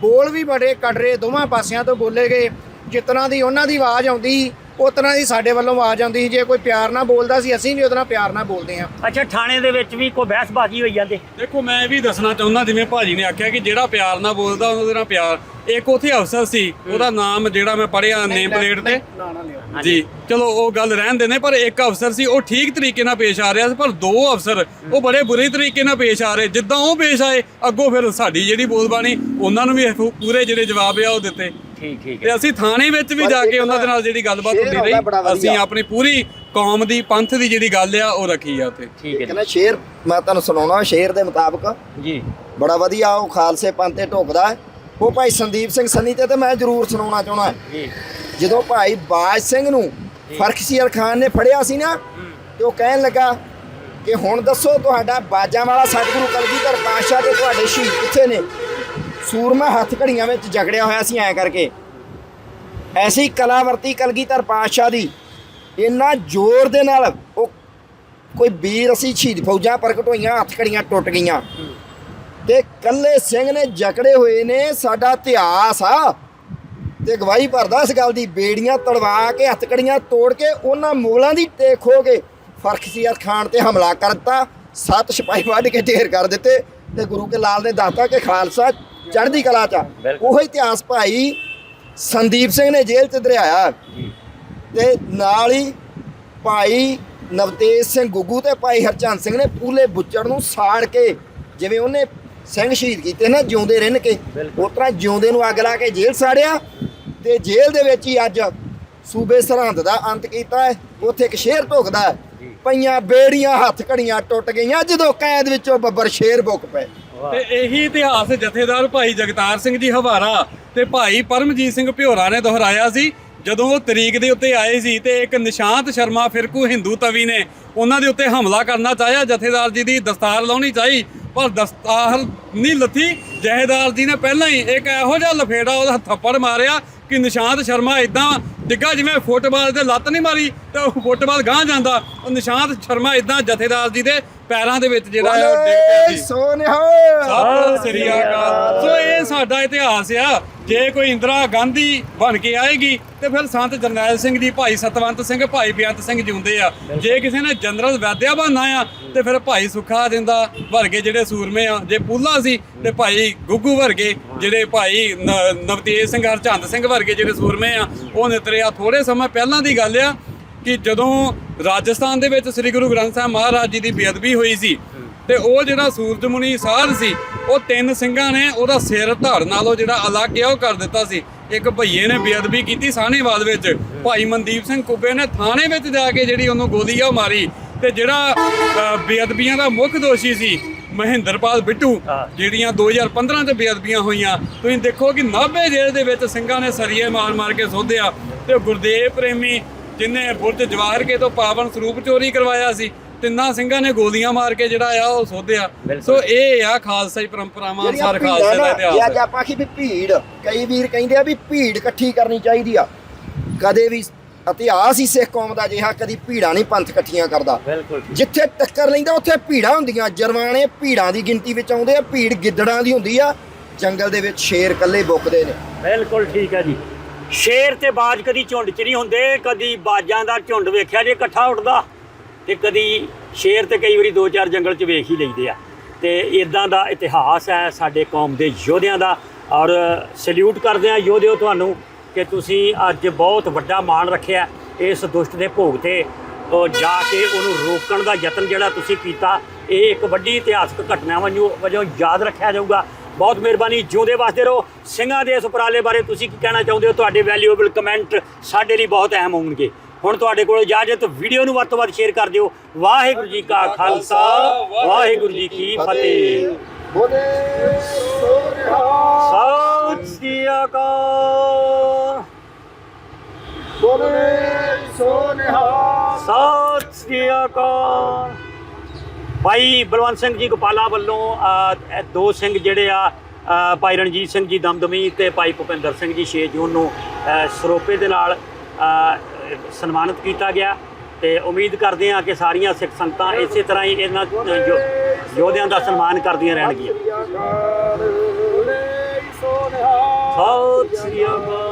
ਬੋਲ ਵੀ ਬੜੇ ਕੜਰੇ ਦੋਵਾਂ ਪਾਸਿਆਂ ਤੋਂ ਬੋਲੇ ਗਏ। ਜਿਤਨਾ ਦੀ ਉਹਨਾਂ ਦੀ ਆਵਾਜ਼ ਆਉਂਦੀ ਉਤਨਾ ਦੀ ਸਾਡੇ ਵੱਲੋਂ ਆਵਾਜ਼ ਆਉਂਦੀ ਸੀ ਜੇ ਕੋਈ ਪਿਆਰ ਨਾਲ ਬੋਲਦਾ ਸੀ ਅਸੀਂ ਵੀ ਉਹਦੇ ਨਾਲ ਪਿਆਰ ਨਾਲ ਬੋਲਦੇ ਹਾਂ। ਅੱਛਾ ਥਾਣੇ ਦੇ ਵਿੱਚ ਵੀ ਕੋਈ ਬਹਿਸਬਾਜ਼ੀ ਹੋਈ ਜਾਂਦੇ? ਦੇਖੋ ਮੈਂ ਇਹ ਵੀ ਦੱਸਣਾ ਚਾਹੁੰਦਾ ਜਿਵੇਂ ਭਾਜੀ ਨੇ ਆਖਿਆ ਕਿ ਜਿਹੜਾ ਪਿਆਰ ਨਾਲ ਬੋਲਦਾ ਉਹਦੇ ਨਾਲ ਪਿਆਰ। ਇੱਕ ਉੱਥੇ ਅਫਸਰ ਸੀ ਉਹਦਾ ਨਾਮ ਜਿਹੜਾ ਮੈਂ ਪੜਿਆ ਨੇਮ ਪਲੇਟ ਤੇ। ਜੀ ਚਲੋ ਉਹ ਗੱਲ ਰਹਿਣ ਦੇ ਨੇ ਪਰ ਇੱਕ ਅਫਸਰ ਸੀ ਉਹ ਠੀਕ ਤਰੀਕੇ ਨਾਲ ਪੇਸ਼ ਆ ਰਿਹਾ ਸੀ ਪਰ ਦੋ ਅਫਸਰ ਉਹ ਬੜੇ ਬੁਰੇ ਤਰੀਕੇ ਨਾਲ ਪੇਸ਼ ਆ ਰਹੇ। ਜਿੱਦਾਂ ਉਹ ਪੇਸ਼ ਆਏ ਅੱਗੋਂ ਫਿਰ ਸਾਡੀ ਜਿਹੜੀ ਬੋਲਬਾਣੀ ਉਹਨਾਂ ਨੂੰ ਵੀ ਪੂਰੇ ਜਿਹੜੇ ਜਵਾਬ ਆ ਉਹ ਦਿੱਤੇ। ਠੀਕ ਠੀਕ ਤੇ ਅਸੀਂ ਥਾਣੇ ਵਿੱਚ ਵੀ ਜਾ ਕੇ ਉਹਨਾਂ ਦੇ ਨਾਲ ਜਿਹੜੀ ਗੱਲਬਾਤ ਹੁੰਦੀ ਰਹੀ। ਅਸੀਂ ਆਪਣੀ ਪੂਰੀ ਕੌਮ ਦੀ ਪੰਥ ਦੀ ਜਿਹੜੀ ਗੱਲ ਆ ਉਹ ਰੱਖੀ ਆ ਉੱਥੇ। ਠੀਕ ਹੈ ਨਾ ਸ਼ੇਰ ਮੈਂ ਤੁਹਾਨੂੰ ਸੁਣਾਉਣਾ ਸ਼ੇਰ ਦੇ ਮੁਤਾਬਕ। ਜੀ। ਬੜਾ ਵਧੀਆ ਉਹ ਖਾਲਸੇ ਪੰਥ ਤੇ ਢੁਕਦਾ ਹੈ। ਉਹ ਭਾਈ ਸੰਦੀਪ ਸਿੰਘ ਸੰਨੀ ਤੇ ਮੈਂ ਜ਼ਰੂਰ ਸੁਣਾਉਣਾ ਚਾਹਣਾ ਜੀ। ਜਦੋਂ ਭਾਈ ਬਾਜ ਸਿੰਘ ਨੂੰ ਫਰਖਸੀਰ ਖਾਨ ਨੇ ਫੜਿਆ ਸੀ ਨਾ ਤੇ ਉਹ ਕਹਿਣ ਲੱਗਾ ਕਿ ਹੁਣ ਦੱਸੋ ਤੁਹਾਡਾ ਬਾਜਾਂ ਵਾਲਾ ਸਤਿਗੁਰੂ ਕਲਗੀਧਰ ਪਾਤਸ਼ਾਹ ਤੇ ਤੁਹਾਡੇ ਸ਼ਹੀਦ ਕਿੱਥੇ ਨੇ? ਸੂਰਮਾ ਹੱਥ ਘੜੀਆਂ ਵਿੱਚ ਜਗੜਿਆ ਹੋਇਆ ਸੀ, ਐ ਕਰਕੇ। ਐਸੀ ਕਲਾਵਰਤੀ ਕਲਗੀਧਰ ਪਾਤਸ਼ਾਹ ਦੀ ਇੰਨਾ ਜ਼ੋਰ ਦੇ ਨਾਲ ਉਹ ਕੋਈ ਵੀਰ ਅਸੀਂ ਸ਼ਹੀਦ ਫੌਜਾਂ ਪ੍ਰਗਟ ਹੋਈਆਂ, ਹੱਥ ਘੜੀਆਂ ਟੁੱਟ ਗਈਆਂ। ਤੇ ਕੱਲੇ ਸਿੰਘ ਨੇ ਜਕੜੇ ਹੋਏ ਨੇ, ਸਾਡਾ ਇਤਿਹਾਸ ਆ। ਤੇ ਗਵਾਹੀ ਭਰਦਾ ਇਸ ਗੱਲ ਦੀ, ਬੇੜੀਆਂ ਤੜਵਾ ਕੇ, ਹੱਥ ਘੜੀਆਂ ਤੋੜ ਕੇ, ਉਹਨਾਂ ਮੁਗਲਾਂ ਦੀ ਟੇਕ ਹੋ ਕੇ ਫਰਖਸੀਅਤ ਖਾਨ ਤੇ ਹਮਲਾ ਕਰ ਦਿੱਤਾ, ਸੱਤ ਸਿਪਾਹੀ ਵੱਢ ਕੇ ਢੇਰ ਕਰ ਦਿੱਤੇ, ਤੇ ਗੁਰੂ ਕੇ ਲਾਲ ਨੇ ਦੱਸਤਾ ਕਿ ਖਾਲਸਾ ਚੜ੍ਹਦੀ ਕਲਾ ਚ। ਉਹ ਇਤਿਹਾਸ ਭਾਈ ਸੰਦੀਪ ਸਿੰਘ ਨੇ ਜੇਲ੍ਹ ਚ ਦਰਿਆਇਆ। ਤੇ ਨਾਲ ਹੀ ਭਾਈ ਨਵਤੇਜ ਸਿੰਘ ਗੁੱਗੂ ਤੇ ਭਾਈ ਹਰਚੰਦ ਸਿੰਘ ਨੇ ਪੂਲੇ ਬੁੱਚੜ ਨੂੰ ਸਾੜ ਕੇ ਜਿਵੇਂ ਉਹਨੇ ਸਿੰਘ ਸ਼ਹੀਦ ਕੀਤੇ ਨਾ ਜਿਉਂਦੇ ਰਹਿਣ ਕੇ। ਉਸ ਤਰ੍ਹਾਂ ਜਿਉਂਦੇ ਨੂੰ ਅੱਗ ਲਾ ਕੇ ਜੇਲ੍ਹ ਸਾੜਿਆ। ਤੇ ਜੇਲ੍ਹ ਦੇ ਵਿੱਚ ਹੀ ਅੱਜ ਸੂਬੇ ਸਰਹੰਦ ਦਾ ਅੰਤ ਕੀਤਾ ਹੈ। ਉੱਥੇ ਇੱਕ ਸ਼ੇਰ ਢੁਕਦਾ ਹੈ। ਪਈਆਂ ਬੇੜੀਆਂ ਹੱਥ ਘੜੀਆਂ ਟੁੱਟ ਗਈਆਂ। ਜਦੋਂ ਕੈਦ ਵਿੱਚੋਂ ਬੱਬਰ ਸ਼ੇਰ ਬੁੱਕ ਪਏ। ਤੇ ਇਹੀ ਇਤਿਹਾਸ ਜਥੇਦਾਰ ਭਾਈ ਜਗਤਾਰ ਸਿੰਘ ਜੀ ਹਵਾਰਾ ਤੇ ਭਾਈ ਪਰਮਜੀਤ ਸਿੰਘ ਭਿਓਰਾ ਨੇ ਦੁਹਰਾਇਆ ਸੀ। ਜਦੋਂ ਉਹ ਤਰੀਕ ਦੇ ਉੱਤੇ ਆਏ ਸੀ ਤੇ ਇੱਕ ਨਿਸ਼ਾਂਤ ਸ਼ਰਮਾ ਫਿਰਕੂ ਹਿੰਦੂ ਤਵੀ ਨੇ ਉਹਨਾਂ ਦੇ ਉੱਤੇ ਹਮਲਾ ਕਰਨਾ ਚਾਹਿਆ। ਜਥੇਦਾਰ ਜੀ ਦੀ ਦਸਤਾਰ ਲਾਉਣੀ ਚਾਹੀ, ਪਰ ਦਸਤਾਰ ਨਹੀਂ ਲੱਥੀ। ਜਥੇਦਾਰ ਜੀ ਨੇ ਪਹਿਲਾਂ ਹੀ ਇੱਕ ਇਹੋ ਜਿਹਾ ਲਫੇੜਾ ਉਹਦਾ ਥੱਪੜ ਮਾਰਿਆ ਕਿ ਨਿਸ਼ਾਂਤ ਸ਼ਰਮਾ ਇਦਾਂ ਡਿੱਗਾ ਜਿਵੇਂ ਫੁੱਟਬਾਲ ਤੇ ਲੱਤ ਨਹੀਂ ਮਾਰੀ ਤੇ ਉਹ ਫੁੱਟਬਾਲ ਗਾਂ ਜਾਂਦਾ। ਉਹ ਨਿਸ਼ਾਂਤ ਸ਼ਰਮਾ ਇਦਾਂ ਜਥੇਦਾਰ ਜੀ ਦੇ ਪੈਰਾਂ ਦੇ ਵਿੱਚ ਜਿਹੜਾ ਹੈ ਉਹ ਡਿੱਗ ਪਿਆ ਸੀ ਸੋਨਿਹਾ ਸਤਿ ਸ੍ਰੀ ਅਕਾਲ। ਸੋ ਇਹ ਸਾਡਾ ਇਤਿਹਾਸ ਆ। ਜੇ ਕੋਈ ਇੰਦਰਾ ਗਾਂਧੀ ਬਣ ਕੇ ਆਏਗੀ ਤੇ ਫਿਰ ਸੰਤ ਜਰਨੈਲ ਸਿੰਘ ਜੀ ਭਾਈ ਸਤਵੰਤ ਸਿੰਘ ਭਾਈ ਬੇਅੰਤ ਸਿੰਘ ਜਿਉਂਦੇ ਆ। ਜੇ ਕਿਸੇ ਨੇ ਜਨਰਲ ਵੈਦਿਆ ਬਣਨਾ ਆ ਤੇ ਫਿਰ ਭਾਈ ਸੁਖਾ ਦਿੰਦਾ ਵਰਗੇ ਜਿਹੜੇ ਸੂਰਮੇ ਆ ਜੇ ਪੂਲਾ ਸੀ ਤੇ ਭਾਈ ਗੁੱਗੂ ਵਰਗੇ ਜਿਹੜੇ ਭਾਈ ਨ- ਨਵਤੇਜ ਸਿੰਘ ਹਰਚੰਦ ਸਿੰਘ ਵਰਗੇ ਜਿਹੜੇ ਸੂਰਮੇ ਆ ਉਹ ਨਿਤਰੇ ਆ ਥੋੜੇ ਸਮਾਂ ਪਹਿਲਾਂ ਦੀ ਗੱਲ ਆ ਕਿ ਜਦੋਂ ਰਾਜਸਥਾਨ ਦੇ ਵਿੱਚ ਸ੍ਰੀ ਗੁਰੂ ਗ੍ਰੰਥ ਸਾਹਿਬ ਮਹਾਰਾਜ ਜੀ ਦੀ ਬੇਅਦਬੀ ਹੋਈ ਸੀ ਤੇ ਉਹ ਜਿਹੜਾ ਸੂਰਜਮੁਨੀ ਸਾਧ ਸੀ, ਉਹ ਤਿੰਨ ਸਿੰਘਾਂ ਨੇ ਉਹਦਾ ਸਿਰ ਧੜ ਨਾਲੋਂ ਜਿਹੜਾ ਅਲੱਗ ਆ, ਉਹ ਕਰ ਦਿੱਤਾ ਸੀ। ਇੱਕ ਭਈਏ ਨੇ ਬੇਅਦਬੀ ਕੀਤੀ ਸਾਹਨੇਵਾਲ ਵਿੱਚ, ਭਾਈ ਮਨਦੀਪ ਸਿੰਘ ਕੁੱਬੇ ਨੇ ਥਾਣੇ ਵਿੱਚ ਜਾ ਕੇ ਜਿਹੜੀ ਉਹਨੂੰ ਗੋਲੀ ਆ, ਉਹ ਮਾਰੀ ਤੇ ਜਿਹੜਾ ਬੇਅਦਬੀਆਂ ਦਾ ਮੁੱਖ ਦੋਸ਼ੀ ਸੀ ਮਹਿੰਦਰਪਾਲ ਬਿੱਟੂ ਹਾਂ। ਜਿਹੜੀਆਂ 2015 ਚ ਬੇਅਦਬੀਆਂ ਹੋਈਆਂ ਤੁਸੀਂ ਦੇਖੋ ਕਿ ਨਾਭੇ ਜੇਲ੍ਹ ਦੇ ਵਿੱਚ ਸਿੰਘਾਂ ਨੇ ਸਰੀਏ ਮਾਰ ਮਾਰ ਕੇ ਸੋਧਿਆ ਤੇ ਗੁਰਦੇਵ ਪ੍ਰੇਮੀ ਜਿਨੇ ਬੁਰਜ ਜਵਾਹਰ ਕੇ ਤੋਂ ਪਾਵਨ ਸਰੂਪ ਚੋਰੀ ਕਰਵਾਇਆ ਸੀ ਤਿੰਨਾਂ ਸਿੰਘਾਂ ਨੇ ਗੋਲੀਆਂ ਮਾਰ ਕੇ ਜਿਹੜਾ ਆ ਉਹ ਸੋਧਿਆ। ਸੋ ਇਹ ਆ ਖਾਲਸਾਈ ਪਰੰਪਰਾਵਾਂ ਅਨਸਾਰ ਖਾਲਸੇ ਦਾ ਨਾ, ਇਹ ਅੱਜ ਇਤਿਹਾਸ ਆਪਾਂ ਆਖੀ ਵੀ ਭੀੜ ਕਈ ਵੀਰ ਕਹਿੰਦੇ ਆ ਵੀ ਭੀੜ ਇਕੱਠੀ ਕਰਨੀ ਚਾਹੀਦੀ ਆ ਕਦੇ ਵੀ ਇਤਿਹਾਸ ਹੀ ਸਿੱਖ ਕੌਮ ਦਾ ਜਿਹਾ ਕਦੀ ਭੀੜਾਂ ਨਹੀਂ ਪੰਥ ਇਕੱਠੀਆਂ ਕਰਦਾ। ਬਿਲਕੁਲ ਜਿੱਥੇ ਟੱਕਰ ਲੈਂਦਾ ਉੱਥੇ ਭੀੜਾਂ ਹੁੰਦੀਆਂ। ਜਰਵਾਣੇ ਭੀੜਾਂ ਦੀ ਗਿਣਤੀ ਵਿੱਚ ਆਉਂਦੇ ਆ ਭੀੜ ਗਿੱਦੜਾਂ ਦੀ ਹੁੰਦੀ ਆ। ਜੰਗਲ ਦੇ ਵਿੱਚ ਸ਼ੇਰ ਇਕੱਲੇ ਬੁੱਕਦੇ ਨੇ। ਬਿਲਕੁਲ ਠੀਕ ਹੈ ਜੀ। ਸ਼ੇਰ ਤੇ ਬਾਜ ਕਦੀ ਝੁੰਡ 'ਚ ਨਹੀਂ ਹੁੰਦੇ ਕਦੀ ਬਾਜਾਂ ਦਾ ਝੁੰਡ ਵੇਖਿਆ ਜੇ ਇਕੱਠਾ ਉੱਠਦਾ ਤੇ ਕਦੀ ਸ਼ੇਰ ਤੇ ਕਈ ਵਾਰੀ ਦੋ ਚਾਰ ਜੰਗਲ 'ਚ ਵੇਖ ਹੀ ਲਈਦੇ ਆ। ਤੇ ਇਦਾਂ ਦਾ ਇਤਿਹਾਸ ਹੈ ਸਾਡੇ ਕੌਮ ਦੇ ਯੋਧਿਆਂ ਦਾ। ਔਰ ਸੈਲੂਟ ਕਰਦੇ ਆ ਯੋਧਿਓ ਤੁਹਾਨੂੰ। ਕਿ ਤੁਸੀਂ ਅੱਜ ਬਹੁਤ ਵੱਡਾ ਮਾਣ ਰੱਖਿਆ ਇਸ ਦੁਸ਼ਟ ਦੇ ਭੋਗ ਤੇ ਉਹ ਜਾ ਕੇ ਉਹਨੂੰ ਰੋਕਣ ਦਾ ਯਤਨ ਜਿਹੜਾ ਤੁਸੀਂ ਕੀਤਾ ਇਹ ਇੱਕ ਵੱਡੀ ਇਤਿਹਾਸਕ ਘਟਨਾ ਵਜੋਂ ਵਜੋਂ ਯਾਦ ਰੱਖਿਆ ਜਾਊਗਾ। ਬਹੁਤ ਮਿਹਰਬਾਨੀ ਜਿਉਂਦੇ ਵਾਸਤੇ ਰਹੋ। ਸਿੰਘਾਂ ਦੇ ਇਸ ਉਪਰਾਲੇ ਬਾਰੇ ਤੁਸੀਂ ਕੀ ਕਹਿਣਾ ਚਾਹੁੰਦੇ ਹੋ? ਤੁਹਾਡੇ ਵੈਲਿਊਏਬਲ ਕਮੈਂਟ ਸਾਡੇ ਲਈ ਬਹੁਤ ਅਹਿਮ ਹੋਣਗੇ। ਹੁਣ ਤੁਹਾਡੇ ਕੋਲ ਇਜਾਜ਼ਤ ਵੀਡੀਓ ਨੂੰ ਵੱਧ ਤੋਂ ਵੱਧ ਸ਼ੇਅਰ ਕਰ ਦਿਓ। ਵਾਹਿਗੁਰੂ ਜੀ ਕਾ ਖਾਲਸਾ ਵਾਹਿਗੁਰੂ ਜੀ ਕੀ ਫਤਿਹ। ਬੋਲੇ ਸੋ ਨਿਹਾਲ ਸਤਿ ਸ੍ਰੀ ਅਕਾਲ। ਬੋਲੇ ਸੋ ਨਿਹਾਲ ਸਤਿ ਸ੍ਰੀ ਅਕਾਲ। ਭਾਈ ਬਲਵੰਤ ਸਿੰਘ ਜੀ ਗੋਪਾਲਾ ਵੱਲੋਂ ਦੋ ਸਿੰਘ ਜਿਹੜੇ ਆ ਭਾਈ ਰਣਜੀਤ ਸਿੰਘ ਜੀ ਦਮਦਮੀ ਤੇ ਭਾਈ ਭੁਪਿੰਦਰ ਸਿੰਘ ਜੀ 6 ਜੂਨ ਨੂੰ ਸਰੋਪੇ ਦੇ ਨਾਲ ਸਨਮਾਨਿਤ ਕੀਤਾ ਗਿਆ ਤੇ ਉਮੀਦ ਕਰਦੇ ਹਾਂ ਕਿ ਸਾਰੀਆਂ ਸਿੱਖ ਸੰਗਤਾਂ ਇਸੇ ਤਰ੍ਹਾਂ ਹੀ ਇਹਨਾਂ ਯੋ- ਯੋਧਿਆਂ ਦਾ ਸਨਮਾਨ ਕਰਦੀਆਂ ਰਹਿਣਗੀਆਂ। ਬੋਲੇ ਸੋ ਨਿਹਾਲ ਸਤਿ ਸ੍ਰੀ ਅਕਾਲ।